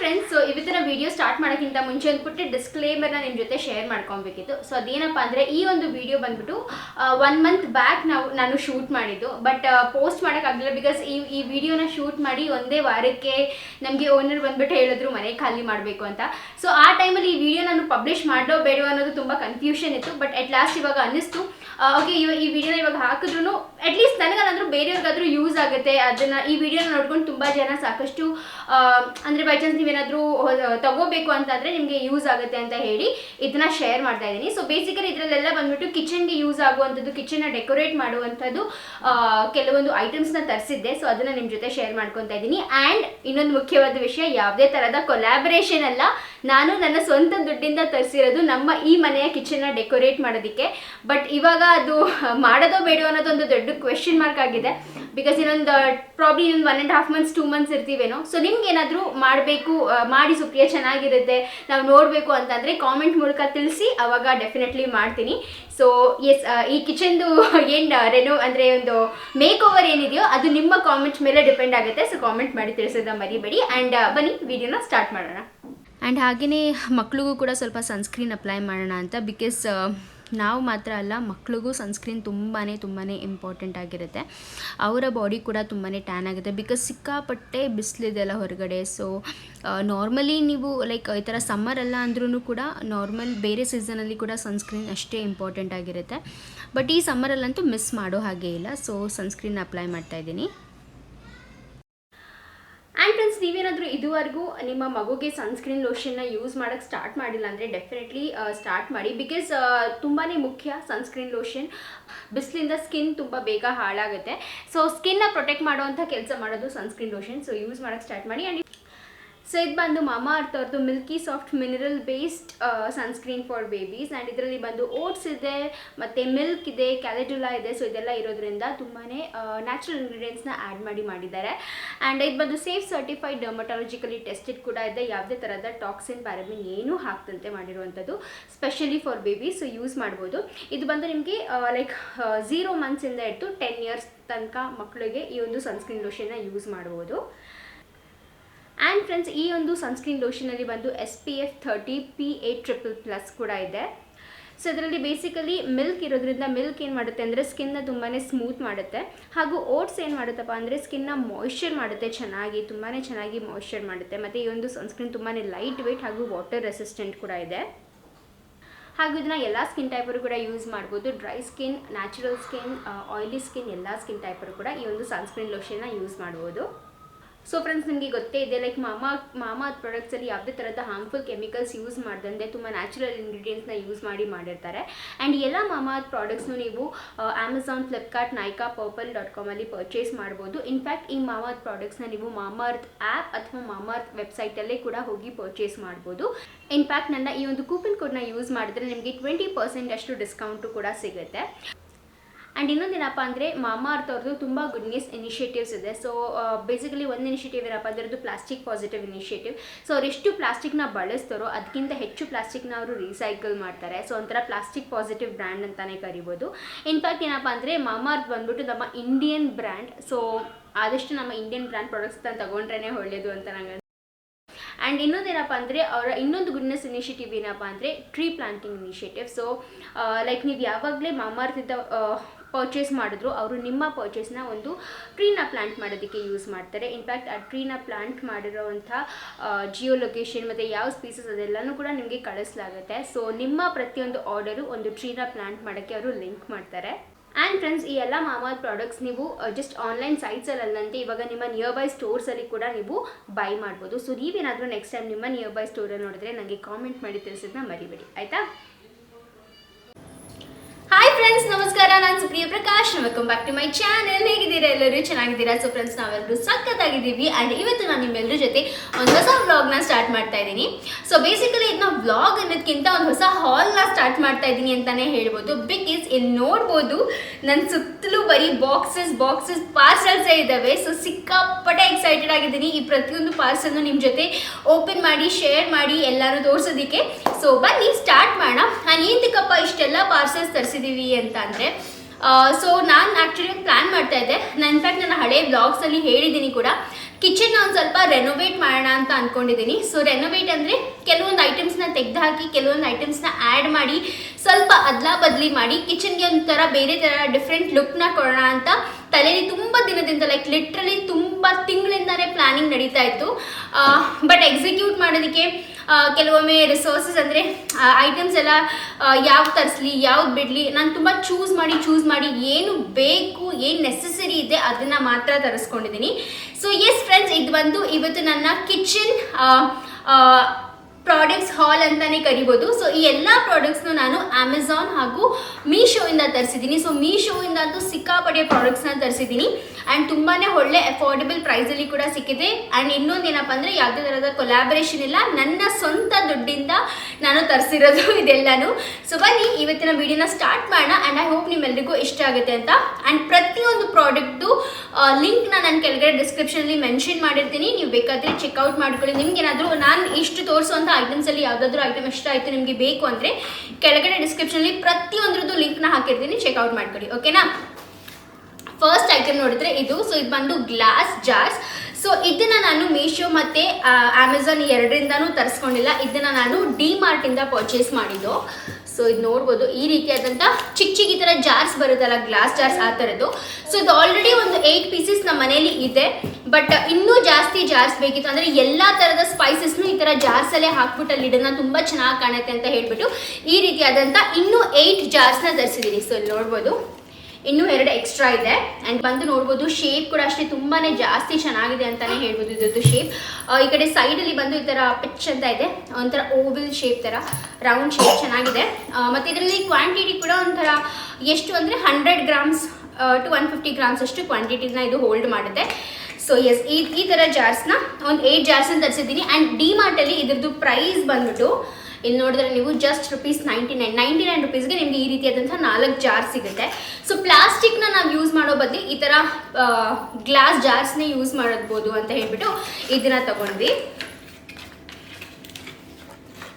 Friends ಇವತ್ತಿನ video start ಮಾಡೋಕ್ಕಿಂತ ಮುಂಚೆ ಒಂದು ಪುಟ್ಟ ಡಿಸ್ಕ್ಲೇಮರ್ನ ನಿಮ್ಮ ಜೊತೆ ಶೇರ್ ಮಾಡ್ಕೊಬೇಕಿತ್ತು ಸೊ ಅದೇನಪ್ಪ ಅಂದರೆ ಈ ಒಂದು ವಿಡಿಯೋ ಬಂದ್ಬಿಟ್ಟು ಒನ್ ಮಂತ್ ಬ್ಯಾಕ್ ನಾವು, ನಾನು ಶೂಟ್ ಮಾಡಿದ್ದು. ಬಟ್ ಪೋಸ್ಟ್ ಮಾಡೋಕ್ಕಾಗಲಿಲ್ಲ ಬಿಕಾಸ್ ಈ ಈ ವಿಡಿಯೋನ ಶೂಟ್ ಮಾಡಿ ಒಂದೇ ವಾರಕ್ಕೆ ನಮಗೆ ಓನರ್ ಬಂದ್ಬಿಟ್ಟು ಹೇಳಿದ್ರು, ಮನೆ ಖಾಲಿ ಮಾಡಬೇಕು ಅಂತ. ಸೊ ಆ ಟೈಮಲ್ಲಿ ಈ ವಿಡಿಯೋ ನಾನು ಪಬ್ಲಿಷ್ ಮಾಡೋ ಬೇಡೋ ಅನ್ನೋದು ತುಂಬ ಕನ್ಫ್ಯೂಷನ್ ಇತ್ತು. ಬಟ್ ಅಟ್ ಲಾಸ್ಟ್ ಇವಾಗ ಅನ್ನಿಸ್ತು. ಓಕೆ ಇವಾಗ ಈ ವಿಡಿಯೋನ ಇವಾಗ ಹಾಕಿದ್ರು ಅಟ್ಲೀಸ್ಟ್ ನನಗಲ್ಲಾದ್ರೂ ಬೇರೆಯವ್ರಿಗಾದ್ರೂ ಯೂಸ್ ಆಗುತ್ತೆ. ಅದನ್ನ ಈ ವಿಡಿಯೋ ನೋಡ್ಕೊಂಡು ತುಂಬ ಜನ ಸಾಕಷ್ಟು ಅಂದ್ರೆ ಬೈ ಚಾನ್ಸ್ ನೀವೇನಾದರೂ ತಗೋಬೇಕು ಅಂತಂದ್ರೆ ನಿಮಗೆ ಯೂಸ್ ಆಗುತ್ತೆ ಅಂತ ಹೇಳಿ ಇದನ್ನ ಶೇರ್ ಮಾಡ್ತಾ ಇದ್ದೀನಿ. ಸೊ ಬೇಸಿಕಲಿ ಇದರಲ್ಲೆಲ್ಲ ಬಂದ್ಬಿಟ್ಟು ಕಿಚನ್ಗೆ ಯೂಸ್ ಆಗುವಂಥದ್ದು ಕಿಚನ್ನ ಡೆಕೋರೇಟ್ ಮಾಡುವಂಥದ್ದು ಕೆಲವೊಂದು ಐಟಮ್ಸ್ನ ತರಿಸಿದ್ದೆ. ಸೊ ಅದನ್ನ ನಿಮ್ಮ ಜೊತೆ ಶೇರ್ ಮಾಡ್ಕೊತಾ ಇದ್ದೀನಿ. ಆ್ಯಂಡ್ ಇನ್ನೊಂದು ಮುಖ್ಯವಾದ ವಿಷಯ, ಯಾವುದೇ ಥರದ ಕೊಲ್ಯಾಬರೇಷನ್ ಅಲ್ಲ. ನಾನು ನನ್ನ ಸ್ವಂತ ದುಡ್ಡಿಂದ ತರಿಸಿರೋದು ನಮ್ಮ ಈ ಮನೆಯ ಕಿಚನ್ನ ಡೆಕೋರೇಟ್ ಮಾಡೋದಕ್ಕೆ. ಬಟ್ ಇವಾಗ ಅದು ಮಾಡೋದೋ ಬೇಡೋ ಅನ್ನೋದು ಒಂದು ದೊಡ್ಡ ಕ್ವೆಶನ್ ಮಾರ್ಕ್ ಆಗಿದೆ. ಬಿಕಾಸ್ ಇನ್ನೊಂದು ಪ್ರಾಬ್ಲಿ ಇನ್ನೊಂದು one and half months two months ಇರ್ತೀವೇನೋ. So ನಿಮ್ಗೆ ಏನಾದರೂ ಮಾಡಬೇಕು ಮಾಡಿ ಸುಪ್ರಿಯ ಚೆನ್ನಾಗಿರುತ್ತೆ, ನಾವು ನೋಡಬೇಕು ಅಂತಂದರೆ ಕಾಮೆಂಟ್ ಮೂಲಕ ತಿಳಿಸಿ, ಅವಾಗ ಡೆಫಿನೆಟ್ಲಿ ಮಾಡ್ತೀನಿ. ಸೊ ಎಸ್ ಈ ಕಿಚನ್ದು ಏನು ರೆನೋ ಅಂದರೆ ಒಂದು ಮೇಕ್ ಓವರ್ ಏನಿದೆಯೋ, ಅದು ನಿಮ್ಮ ಕಾಮೆಂಟ್ ಮೇಲೆ ಡಿಪೆಂಡ್ ಆಗುತ್ತೆ. ಸೊ ಕಾಮೆಂಟ್ ಮಾಡಿ ತಿಳಿಸೋದ ಮರಿಬೇಡಿ. ಆ್ಯಂಡ್ ಬನ್ನಿ ವಿಡಿಯೋನ ಸ್ಟಾರ್ಟ್ ಮಾಡೋಣ. ಆ್ಯಂಡ್ ಹಾಗೆಯೇ ಮಕ್ಳಿಗೂ ಕೂಡ ಸ್ವಲ್ಪ ಸನ್ಸ್ಕ್ರೀನ್ ಅಪ್ಲೈ ಮಾಡೋಣ ಅಂತ ಬಿಕಾಸ್ ನಾವು ಮಾತ್ರ ಅಲ್ಲ, ಮಕ್ಳಿಗೂ ಸನ್ಸ್ಕ್ರೀನ್ ತುಂಬಾ ತುಂಬಾ ಇಂಪಾರ್ಟೆಂಟ್ ಆಗಿರುತ್ತೆ. ಅವರ ಬಾಡಿ ಕೂಡ ತುಂಬಾ ಟ್ಯಾನ್ ಆಗುತ್ತೆ. ಬಿಕಾಸ್ ಸಿಕ್ಕಾಪಟ್ಟೆ ಬಿಸಿಲಿದೆಲ್ಲ ಹೊರಗಡೆ. ಸೊ ನಾರ್ಮಲಿ ನೀವು ಲೈಕ್ ಈ ಥರ ಸಮ್ಮರ್ ಅಲ್ಲ ಅಂದ್ರೂ ಕೂಡ ನಾರ್ಮಲ್ ಬೇರೆ ಸೀಸನಲ್ಲಿ ಕೂಡ ಸನ್ಸ್ಕ್ರೀನ್ ಅಷ್ಟೇ ಇಂಪಾರ್ಟೆಂಟ್ ಆಗಿರುತ್ತೆ. ಬಟ್ ಈ ಸಮ್ಮರಲ್ಲಂತೂ ಮಿಸ್ ಮಾಡೋ ಹಾಗೆ ಇಲ್ಲ. ಸೊ ಸನ್ಸ್ಕ್ರೀನ್ ಅಪ್ಲೈ ಮಾಡ್ತಾ ಫ್ರೆಂಡ್ಸ್ ನೀವೇನಾದರೂ ಇದುವರೆಗೂ ನಿಮ್ಮ ಮಗುಗೆ ಸನ್ಸ್ಕ್ರೀನ್ ಲೋಷನ್ನ ಯೂಸ್ ಮಾಡೋಕ್ಕೆ ಸ್ಟಾರ್ಟ್ ಮಾಡಿಲ್ಲ ಅಂದರೆ ಡೆಫಿನೆಟ್ಲಿ ಸ್ಟಾರ್ಟ್ ಮಾಡಿ. ಬಿಕಾಸ್ ತುಂಬಾ ಮುಖ್ಯ ಸನ್ಸ್ಕ್ರೀನ್ ಲೋಷನ್ ಬಿಸಿಲಿಂದ ಸ್ಕಿನ್ ತುಂಬ ಬೇಗ ಹಾಳಾಗುತ್ತೆ. ಸೊ ಸ್ಕಿನ್ನ ಪ್ರೊಟೆಕ್ಟ್ ಮಾಡುವಂಥ ಕೆಲಸ ಮಾಡೋದು ಸನ್ಸ್ಕ್ರೀನ್ ಲೋಷನ್ ಸೊ ಯೂಸ್ ಮಾಡೋಕ್ಕೆ ಸ್ಟಾರ್ಟ್ ಮಾಡಿ. ಆ್ಯಂಡ್ ಸೊ ಇದು ಬಂದು ಮಾಮಾ ಅರ್ಥ ಅವ್ರದ್ದು milky soft mineral based sunscreen for babies. And ಇದರಲ್ಲಿ ಬಂದು ಓಟ್ಸ್ ಇದೆ, ಮತ್ತು ಮಿಲ್ಕ್ ಇದೆ ಕ್ಯಾಲೆಟುಲಾ ಇದೆ. ಸೊ ಇದೆಲ್ಲ ಇರೋದ್ರಿಂದ ತುಂಬಾ ನ್ಯಾಚುರಲ್ ಇಂಗ್ರೀಡಿಯೆಂಟ್ಸ್ನ ಆ್ಯಡ್ ಮಾಡಿ ಮಾಡಿದ್ದಾರೆ. ಆ್ಯಂಡ್ ಇದು ಬಂದು ಸೇಫ್ ಸರ್ಟಿಫೈಡ್ ಡರ್ಮಟಾಲಜಿಕಲಿ ಟೆಸ್ಟೆಡ್ ಕೂಡ ಇದೆ. ಯಾವುದೇ ಥರದ ಟಾಕ್ಸಿನ್ ಪ್ಯಾರಮಿನ್ ಏನೂ ಹಾಕ್ದಂತೆ ಮಾಡಿರುವಂಥದ್ದು, specially for babies. So use ಮಾಡ್ಬೋದು. ಇದು ಬಂದು ನಿಮಗೆ ಲೈಕ್ ಝೀರೋ ಮಂತ್ಸಿಂದ ಇಟ್ಟು ಟೆನ್ ಇಯರ್ಸ್ ತನಕ ಮಕ್ಕಳಿಗೆ ಈ ಒಂದು ಸನ್ಸ್ಕ್ರೀನ್ ಲೋಷನ್ನ ಯೂಸ್ ಮಾಡ್ಬೋದು. ಆ್ಯಂಡ್ ಫ್ರೆಂಡ್ಸ್ ಈ ಒಂದು ಸನ್ಸ್ಕ್ರೀನ್ ಲೋಷನಲ್ಲಿ ಬಂದು S P F thirty P eight triple plus ಕೂಡ ಇದೆ. ಸೊ ಇದರಲ್ಲಿ ಬೇಸಿಕಲಿ ಮಿಲ್ಕ್ ಇರೋದ್ರಿಂದ ಮಿಲ್ಕ್ ಏನು ಮಾಡುತ್ತೆ ಅಂದರೆ ಸ್ಕಿನ್ನ ತುಂಬಾ ಸ್ಮೂತ್ ಮಾಡುತ್ತೆ. ಹಾಗೂ ಓಟ್ಸ್ ಏನು ಮಾಡುತ್ತಪ್ಪ ಅಂದರೆ ಸ್ಕಿನ್ನ ಮಾಯ್ಶ್ಚರ್ ಮಾಡುತ್ತೆ, ಚೆನ್ನಾಗಿ ತುಂಬಾ ಚೆನ್ನಾಗಿ ಮಾಯ್ಶ್ಚರ್ ಮಾಡುತ್ತೆ. ಮತ್ತು ಈ ಒಂದು ಸನ್ಸ್ಕ್ರೀನ್ ತುಂಬಾ ಲೈಟ್ ವೆಯ್ಟ್ ಹಾಗೂ ವಾಟರ್ ರೆಸಿಸ್ಟೆಂಟ್ ಕೂಡ ಇದೆ. ಹಾಗೂ ಇದನ್ನ ಎಲ್ಲ ಸ್ಕಿನ್ ಟೈಪರು ಕೂಡ ಯೂಸ್ ಮಾಡ್ಬೋದು. Dry skin natural skin oily skin ಎಲ್ಲ ಸ್ಕಿನ್ ಟೈಪರು ಕೂಡ ಈ ಒಂದು ಸನ್ಸ್ಕ್ರೀನ್ ಲೋಷನ್ನ ಯೂಸ್ ಮಾಡ್ಬೋದು. ಸೊ ಫ್ರೆಂಡ್ಸ್ ನಿಮಗೆ ಗೊತ್ತೇ ಇದೆ ಲೈಕ್ ಮಾಮಾ ಮಾಮಾ ಪ್ರಾಡಕ್ಟ್ಸಲ್ಲಿ ಯಾವುದೇ ಥರದ ಹಾರ್ಮ್ಫುಲ್ ಕೆಮಿಕಲ್ಸ್ ಯೂಸ್ ಮಾಡ್ದಂತೆ ತುಂಬ ನ್ಯಾಚುರಲ್ ಇಂಗ್ರೀಡಿಯೆಂಟ್ಸ್ನ ಯೂಸ್ ಮಾಡಿ ಮಾಡಿರ್ತಾರೆ. ಆ್ಯಂಡ್ ಎಲ್ಲ ಮಾಮಾ ಪ್ರಾಡಕ್ಟ್ಸ್ನು ನೀವು Amazon Flipkart Nykaa purple dot ಕಾಮಲ್ಲಿ purchase ಮಾಡ್ಬೋದು. ಇನ್ಫ್ಯಾಕ್ಟ್ ಈ ಮಾಮಾ ಪ್ರಾಡಕ್ಟ್ಸ್ನ ನೀವು ಮಾಮಾರ್ತ್ ಆ್ಯಪ್ ಅಥವಾ ಮಾಮಾರ್ತ್ ವೆಬ್ಸೈಟಲ್ಲೇ ಕೂಡ ಹೋಗಿ ಪರ್ಚೇಸ್ ಮಾಡ್ಬೋದು. ಇನ್ಫ್ಯಾಕ್ಟ್ ನನ್ನ ಈ ಒಂದು ಕೂಪನ್ ಕೋಡ್ನ ಯೂಸ್ ಮಾಡಿದ್ರೆ ನಿಮಗೆ ಟ್ವೆಂಟಿ ಪರ್ಸೆಂಟ್ ಅಷ್ಟು ಡಿಸ್ಕೌಂಟು ಕೂಡ ಸಿಗುತ್ತೆ. ಆ್ಯಂಡ್ ಇನ್ನೊಂದೇನಪ್ಪ ಅಂದರೆ ಮಾಮಾ ಅರ್ತ್ ಅವ್ರದ್ದು ತುಂಬ ಗುಡ್ನೆಸ್ ಇನಿಷಿಯೇಟಿವ್ಸ್ ಇದೆ. ಸೊ ಬೇಸಿಕಲಿ ಒಂದು ಇನಿಷಿಯೇಟಿವ್ ಏನಪ್ಪ ಅದು ಪ್ಲಾಸ್ಟಿಕ್ ಪಾಸಿಟಿವ್ ಇನಿಷಿಯೇಟಿವ್ ಸೊ ಅವರೆಷ್ಟು ಪ್ಲಾಸ್ಟಿಕ್ನ ಬಳಸ್ತಾರೋ ಅದಕ್ಕಿಂತ ಹೆಚ್ಚು ಪ್ಲಾಸ್ಟಿಕ್ನ ಅವರು ರೀಸೈಕಲ್ ಮಾಡ್ತಾರೆ. ಸೊ ಒಂಥರ ಪ್ಲಾಸ್ಟಿಕ್ ಪಾಸಿಟಿವ್ ಬ್ರ್ಯಾಂಡ್ ಅಂತಲೇ ಕರಿಬೋದು. ಇನ್ಫ್ಯಾಕ್ಟ್ ಏನಪ್ಪ ಅಂದರೆ ಮಾಮಾ ಬಂದ್ಬಿಟ್ಟು ನಮ್ಮ ಇಂಡಿಯನ್ ಬ್ರ್ಯಾಂಡ್ ಸೊ ಆದಷ್ಟು ನಮ್ಮ ಇಂಡಿಯನ್ ಬ್ರ್ಯಾಂಡ್ ಪ್ರಾಡಕ್ಟ್ಸ್ ತಗೊಂಡ್ರೇ ಒಳ್ಳೆಯದು ಅಂತ ನಂಗೆ ಆ್ಯಂಡ್ ಇನ್ನೊಂದೇನಪ್ಪ ಅಂದರೆ ಅವರ ಇನ್ನೊಂದು ಗುಡ್ನೆಸ್ ಇನಿಷಿಯೇಟಿವ್ ಏನಪ್ಪ ಅಂದರೆ tree planting initiative so like ನೀವು ಯಾವಾಗಲೇ ಮಾಮಾರ್ತಿದ್ದ ಪರ್ಚೇಸ್ ಮಾಡಿದ್ರು, ಅವರು ನಿಮ್ಮ ಪರ್ಚೇಸ್ನ ಒಂದು ಟ್ರೀನ ಪ್ಲಾಂಟ್ ಮಾಡೋದಕ್ಕೆ ಯೂಸ್ ಮಾಡ್ತಾರೆ. ಇನ್ಫ್ಯಾಕ್ಟ್ ಆ ಟ್ರೀನ ಪ್ಲಾಂಟ್ ಮಾಡಿರೋವಂಥ ಜಿಯೋ ಲೊಕೇಶನ್ ಮತ್ತು ಯಾವ ಸ್ಪೀಸಸ್ ಅದೆಲ್ಲನೂ ಕೂಡ ನಿಮಗೆ ಕಳಿಸ್ಲಾಗುತ್ತೆ. ಸೊ ನಿಮ್ಮ ಪ್ರತಿಯೊಂದು ಆರ್ಡರು ಒಂದು ಟ್ರೀನ ಪ್ಲಾಂಟ್ ಮಾಡೋಕ್ಕೆ ಅವರು ಲಿಂಕ್ ಮಾಡ್ತಾರೆ. ಆ್ಯಂಡ್ ಫ್ರೆಂಡ್ಸ್ ಈ ಎಲ್ಲ ಮಾಮಾತ್ ಪ್ರಾಡಕ್ಟ್ಸ್ ನೀವು ಜಸ್ಟ್ ಆನ್ಲೈನ್ ಸೈಟ್ಸಲ್ಲಂತೆ ಇವಾಗ ನಿಮ್ಮ ನಿಯರ್ ಬೈ ಸ್ಟೋರ್ಸಲ್ಲಿ ಕೂಡ ನೀವು ಬೈ ಮಾಡ್ಬೋದು. ಸೊ ನೀವೇನಾದರೂ ನೆಕ್ಸ್ಟ್ ಟೈಮ್ ನಿಮ್ಮ ನಿಯರ್ ಬೈ ಸ್ಟೋರಲ್ಲಿ ನೋಡಿದ್ರೆ ನನಗೆ ಕಾಮೆಂಟ್ ಮಾಡಿ ತಿಳಿಸೋದನ್ನ ಮರಿಬೇಡಿ. ಆಯಿತಾ? ಫ್ರೆಂಡ್ಸ್ ನಮಸ್ಕಾರ. ನಾನು Supriya Prakash. Welcome back to my channel ಹೇಗಿದ್ದೀರಾ ಎಲ್ಲರೂ? ಚೆನ್ನಾಗಿದ್ದೀರಾ? ಸೊ ಫ್ರೆಂಡ್ಸ್ ನಾವೆಲ್ಲರೂ ಸಖತ್ತಾಗಿದ್ದೀವಿ. ಆ್ಯಂಡ್ ಇವತ್ತು ನಾನು ನಿಮ್ಮೆಲ್ಲರ ಜೊತೆ ಒಂದು ಹೊಸ ವ್ಲಾಗ್ನ ಸ್ಟಾರ್ಟ್ ಮಾಡ್ತಾ ಇದ್ದೀನಿ. ಸೊ ಬೇಸಿಕಲಿ ಇದನ್ನ ವ್ಲಾಗ್ ಅನ್ನೋದಕ್ಕಿಂತ ಒಂದು ಹೊಸ ಹಾಲ್ನ ಸ್ಟಾರ್ಟ್ ಮಾಡ್ತಾ ಇದ್ದೀನಿ ಅಂತಾನೆ ಹೇಳ್ಬೋದು. ಬಿಕಾಸ್ ಇಲ್ಲಿ ನೋಡ್ಬೋದು ನನ್ನ ಸುತ್ತಲೂ ಬರೀ ಬಾಕ್ಸಸ್ ಬಾಕ್ಸಸ್ ಪಾರ್ಸಲ್ಸೇ ಇದ್ದಾವೆ ಸೊ ಸಿಕ್ಕಾಪಟ್ಟೆ ಎಕ್ಸೈಟೆಡ್ ಆಗಿದ್ದೀನಿ. ಈ ಪ್ರತಿಯೊಂದು ಪಾರ್ಸಲ್ನು ನಿಮ್ಮ ಜೊತೆ ಓಪನ್ ಮಾಡಿ ಶೇರ್ ಮಾಡಿ, ಎಲ್ಲರೂ ತೋರಿಸೋದಕ್ಕೆ. ಸೊ ಬನ್ನಿ ಸ್ಟಾರ್ಟ್ ಮಾಡೋಣ. ನಾನು ಏನಕ್ಕಪ್ಪ ಇಷ್ಟೆಲ್ಲ ಪಾರ್ಸಲ್ಸ್ ತರಿಸಿದ್ದೀವಿ ಅಂತ ಅಂದರೆ ಸೊ ನಾನು ಆ್ಯಕ್ಚುಲಿ ಪ್ಲ್ಯಾನ್ ಮಾಡ್ತಾ ಇದ್ದೆ. ನಾನು ಇನ್ಫ್ಯಾಕ್ಟ್ ನನ್ನ ಹಳೆ ಬ್ಲಾಗ್ಸಲ್ಲಿ ಹೇಳಿದ್ದೀನಿ ಕೂಡ. ಕಿಚನ್ ಒಂದು ಸ್ವಲ್ಪ ರೆನೋವೇಟ್ ಮಾಡೋಣ ಅಂತ ಅನ್ಕೊಂಡಿದ್ದೀನಿ ಸೊ ರೆನೋವೇಟ್ ಅಂದರೆ ಕೆಲವೊಂದು ಐಟಮ್ಸ್ನ ತೆಗೆದುಹಾಕಿ, ಕೆಲವೊಂದು ಐಟಮ್ಸ್ನ ಆ್ಯಡ್ ಮಾಡಿ, ಸ್ವಲ್ಪ ಅದ್ಲಾ ಬದಲಿ ಮಾಡಿ ಕಿಚನ್ಗೆ ಒಂಥರ ಬೇರೆ ಥರ ಡಿಫ್ರೆಂಟ್ ಲುಕ್ನ ಕೊಡೋಣ ಅಂತ ತಲೆಯಲ್ಲಿ ತುಂಬ ದಿನದಿಂದ ಲೈಕ್ ಲಿಟ್ರಲಿ ತುಂಬ ತಿಂಗಳಿಂದಲೇ ಪ್ಲಾನಿಂಗ್ ನಡೀತಾ ಇತ್ತು. ಬಟ್ ಎಕ್ಸಿಕ್ಯೂಟ್ ಮಾಡೋದಕ್ಕೆ ಕೆಲವೊಮ್ಮೆ ರಿಸೋರ್ಸಸ್ ಅಂದರೆ ಐಟಮ್ಸ್ ಎಲ್ಲ ಯಾವ್ದು ತರಿಸ್ಲಿ, ಯಾವ್ದು ಬಿಡಲಿ, ನಾನು ತುಂಬ ಚೂಸ್ ಮಾಡಿ ಚೂಸ್ ಮಾಡಿ ಏನು ಬೇಕು, ಏನು ನೆಸೆಸರಿ ಇದೆ ಅದನ್ನು ಮಾತ್ರ ತರಿಸ್ಕೊಂಡಿದ್ದೀನಿ ಸೊ ಎಸ್ ಫ್ರೆಂಡ್ಸ್ ಇದು ಬಂದು ಇವತ್ತು ನನ್ನ ಕಿಚನ್ ಪ್ರಾಡಕ್ಟ್ಸ್ ಹಾಲ್ ಅಂತಾನೆ ಕರಿಬೋದು. ಸೊ ಈ ಎಲ್ಲ ಪ್ರಾಡಕ್ಟ್ಸ್ನ ನಾನು ಅಮೆಝಾನ್ ಹಾಗೂ ಮೀಶೋಯಿಂದ ತರಿಸಿದ್ದೀನಿ. ಸೊ ಮೀಶೋಯಿಂದ ಅಂತೂ ಸಿಕ್ಕಾಪಟ್ಟೆ ಪ್ರಾಡಕ್ಟ್ಸ್ನ ತರಿಸಿದ್ದೀನಿ. ಆ್ಯಂಡ್ ತುಂಬಾ ಒಳ್ಳೆ ಅಫೋರ್ಡೆಬಲ್ ಪ್ರೈಸಲ್ಲಿ ಕೂಡ ಸಿಕ್ಕಿದೆ. ಆ್ಯಂಡ್ ಇನ್ನೊಂದು ಏನಪ್ಪ ಅಂದರೆ ಯಾವುದೇ ಥರದ ಕೊಲಾಬರೇಷನ್ ಇಲ್ಲ. ನನ್ನ ಸ್ವಂತ ದುಡ್ಡಿಂದ ನಾನು ತರಿಸಿರೋದು ಇದೆಲ್ಲನೂ. ಸೊ ಬನ್ನಿ, ಇವತ್ತಿನ ವಿಡಿಯೋನ ಸ್ಟಾರ್ಟ್ ಮಾಡೋಣ. ಆ್ಯಂಡ್ ಐ ಹೋಪ್ ನಿಮ್ಮೆಲ್ಲರಿಗೂ ಇಷ್ಟ ಆಗುತ್ತೆ ಅಂತ. ಆ್ಯಂಡ್ ಪ್ರತಿಯೊಂದು ಪ್ರಾಡಕ್ಟ್ದು ಲಿಂಕ್ನ ನಾನು ಕೆಳಗಡೆ ಡಿಸ್ಕ್ರಿಪ್ಷನಲ್ಲಿ ಮೆನ್ಷನ್ ಮಾಡಿರ್ತೀನಿ. ನೀವು ಬೇಕಾದರೆ ಚೆಕ್ಔಟ್ ಮಾಡ್ಕೊಳ್ಳಿ. ನಿಮ್ಗೆ ಏನಾದರೂ ನಾನು ಇಷ್ಟು ತೋರಿಸುವಂಥ ಐಟಮ್ಸಲ್ಲಿ ಯಾವುದಾದ್ರೂ ಐಟಮ್ ಇಷ್ಟ ಆಯಿತು ನಿಮಗೆ ಬೇಕು ಅಂದರೆ ಕೆಳಗಡೆ ಡಿಸ್ಕ್ರಿಪ್ಷನಲ್ಲಿ ಪ್ರತಿಯೊಂದ್ರದ್ದು ಲಿಂಕ್ನ ಹಾಕಿರ್ತೀನಿ. ಚೆಕ್ಔಟ್ ಮಾಡ್ಕೊಳ್ಳಿ. ಓಕೆನಾ ಫಸ್ಟ್ ಐಟಮ್ ನೋಡಿದ್ರೆ ಇದು. ಸೊ ಇದು ಬಂದು ಗ್ಲಾಸ್ ಜಾರ್ಸ್ ಸೊ ಇದನ್ನ ನಾನು ಮೀಶೋ ಮತ್ತೆ ಅಮೆಝಾನ್ ಎರಡರಿಂದನೂ ತರಿಸ್ಕೊಂಡಿಲ್ಲ. ಇದನ್ನ ನಾನು ಡಿ ಮಾರ್ಟಿಂದ ಪರ್ಚೇಸ್ ಮಾಡಿದ್ದು. ಸೊ ಇದು ನೋಡ್ಬೋದು. ಈ ರೀತಿಯಾದಂಥ ಚಿಕ್ಕ ಚಿಕ್ಕ ಈ ಥರ ಜಾರ್ಸ್ ಬರುತ್ತಲ್ಲ ಗ್ಲಾಸ್ ಜಾರ್ಸ್ ಆ ಥರದ್ದು ಸೊ ಇದು ಆಲ್ರೆಡಿ ಒಂದು ಏಯ್ಟ್ ಪೀಸಸ್ ನಮ್ಮ ಮನೇಲಿ ಇದೆ. ಬಟ್ ಇನ್ನೂ ಜಾಸ್ತಿ ಜಾರ್ಸ್ ಬೇಕಿತ್ತು ಅಂದರೆ ಎಲ್ಲ ಥರದ ಸ್ಪೈಸಸ್ನು ಈ ಥರ ಜಾರ್ಸಲ್ಲೇ ಹಾಕ್ಬಿಟ್ಟು ಅಲ್ಲಿ ಇಡೋಣ ತುಂಬ ಚೆನ್ನಾಗಿ ಕಾಣುತ್ತೆ ಅಂತ ಹೇಳ್ಬಿಟ್ಟು ಈ ರೀತಿಯಾದಂಥ ಇನ್ನೂ ಏಯ್ಟ್ ಜಾರ್ಸ್ನ ಧರಿಸಿದ್ದೀನಿ ಸೊ ಇಲ್ಲಿ ನೋಡ್ಬೋದು. ಇನ್ನೂ ಎರಡು ಎಕ್ಸ್ಟ್ರಾ ಇದೆ. ಆ್ಯಂಡ್ ಬಂದು ನೋಡ್ಬೋದು ಶೇಪ್ ಕೂಡ ಅಷ್ಟೇ ತುಂಬಾ ಜಾಸ್ತಿ ಚೆನ್ನಾಗಿದೆ ಅಂತಲೇ ಹೇಳ್ಬೋದು ಇದ್ರದ್ದು ಶೇಪ್ ಈ ಕಡೆ ಸೈಡಲ್ಲಿ ಬಂದು ಈ ಥರ ಪಿಚ್ ಅಂತ ಇದೆ. ಒಂಥರ ಓವಿಲ್ ಶೇಪ್ ಥರ ರೌಂಡ್ ಶೇಪ್ ಚೆನ್ನಾಗಿದೆ. ಮತ್ತು ಇದರಲ್ಲಿ ಕ್ವಾಂಟಿಟಿ ಕೂಡ ಒಂಥರ ಎಷ್ಟು ಅಂದರೆ hundred grams to one fifty grams ಅಷ್ಟು ಕ್ವಾಂಟಿಟಿನ ಇದು ಹೋಲ್ಡ್ ಮಾಡುತ್ತೆ. ಸೊ ಎಸ್ ಈ ಈ ಥರ ಜಾರ್ಸ್ನ ಒಂದು ಏಯ್ಟ್ ಜಾರ್ಸನ್ನು ತರಿಸಿದ್ದೀನಿ. ಆ್ಯಂಡ್ ಡಿ ಮಾರ್ಟಲ್ಲಿ ಇದ್ರದ್ದು ಪ್ರೈಸ್ ಬಂದ್ಬಿಟ್ಟು ಇಲ್ಲಿ ನೋಡಿದ್ರೆ ನೀವು just rupees ninety nine ninety nine ರುಪೀಸ್ಗೆ ನಿಮಗೆ ಈ ರೀತಿಯಾದಂಥ ನಾಲ್ಕು ಜಾರ್ ಸಿಗುತ್ತೆ. ಸೊ ಪ್ಲಾಸ್ಟಿಕ್ನ ನಾವು ಯೂಸ್ ಮಾಡೋ ಬದಲು ಈ ಥರ ಗ್ಲಾಸ್ ಜಾರ್ಸ್ನೇ ಯೂಸ್ ಮಾಡಬಹುದು ಅಂತ ಹೇಳ್ಬಿಟ್ಟು ಇದನ್ನ ತಗೊಂಡ್ವಿ.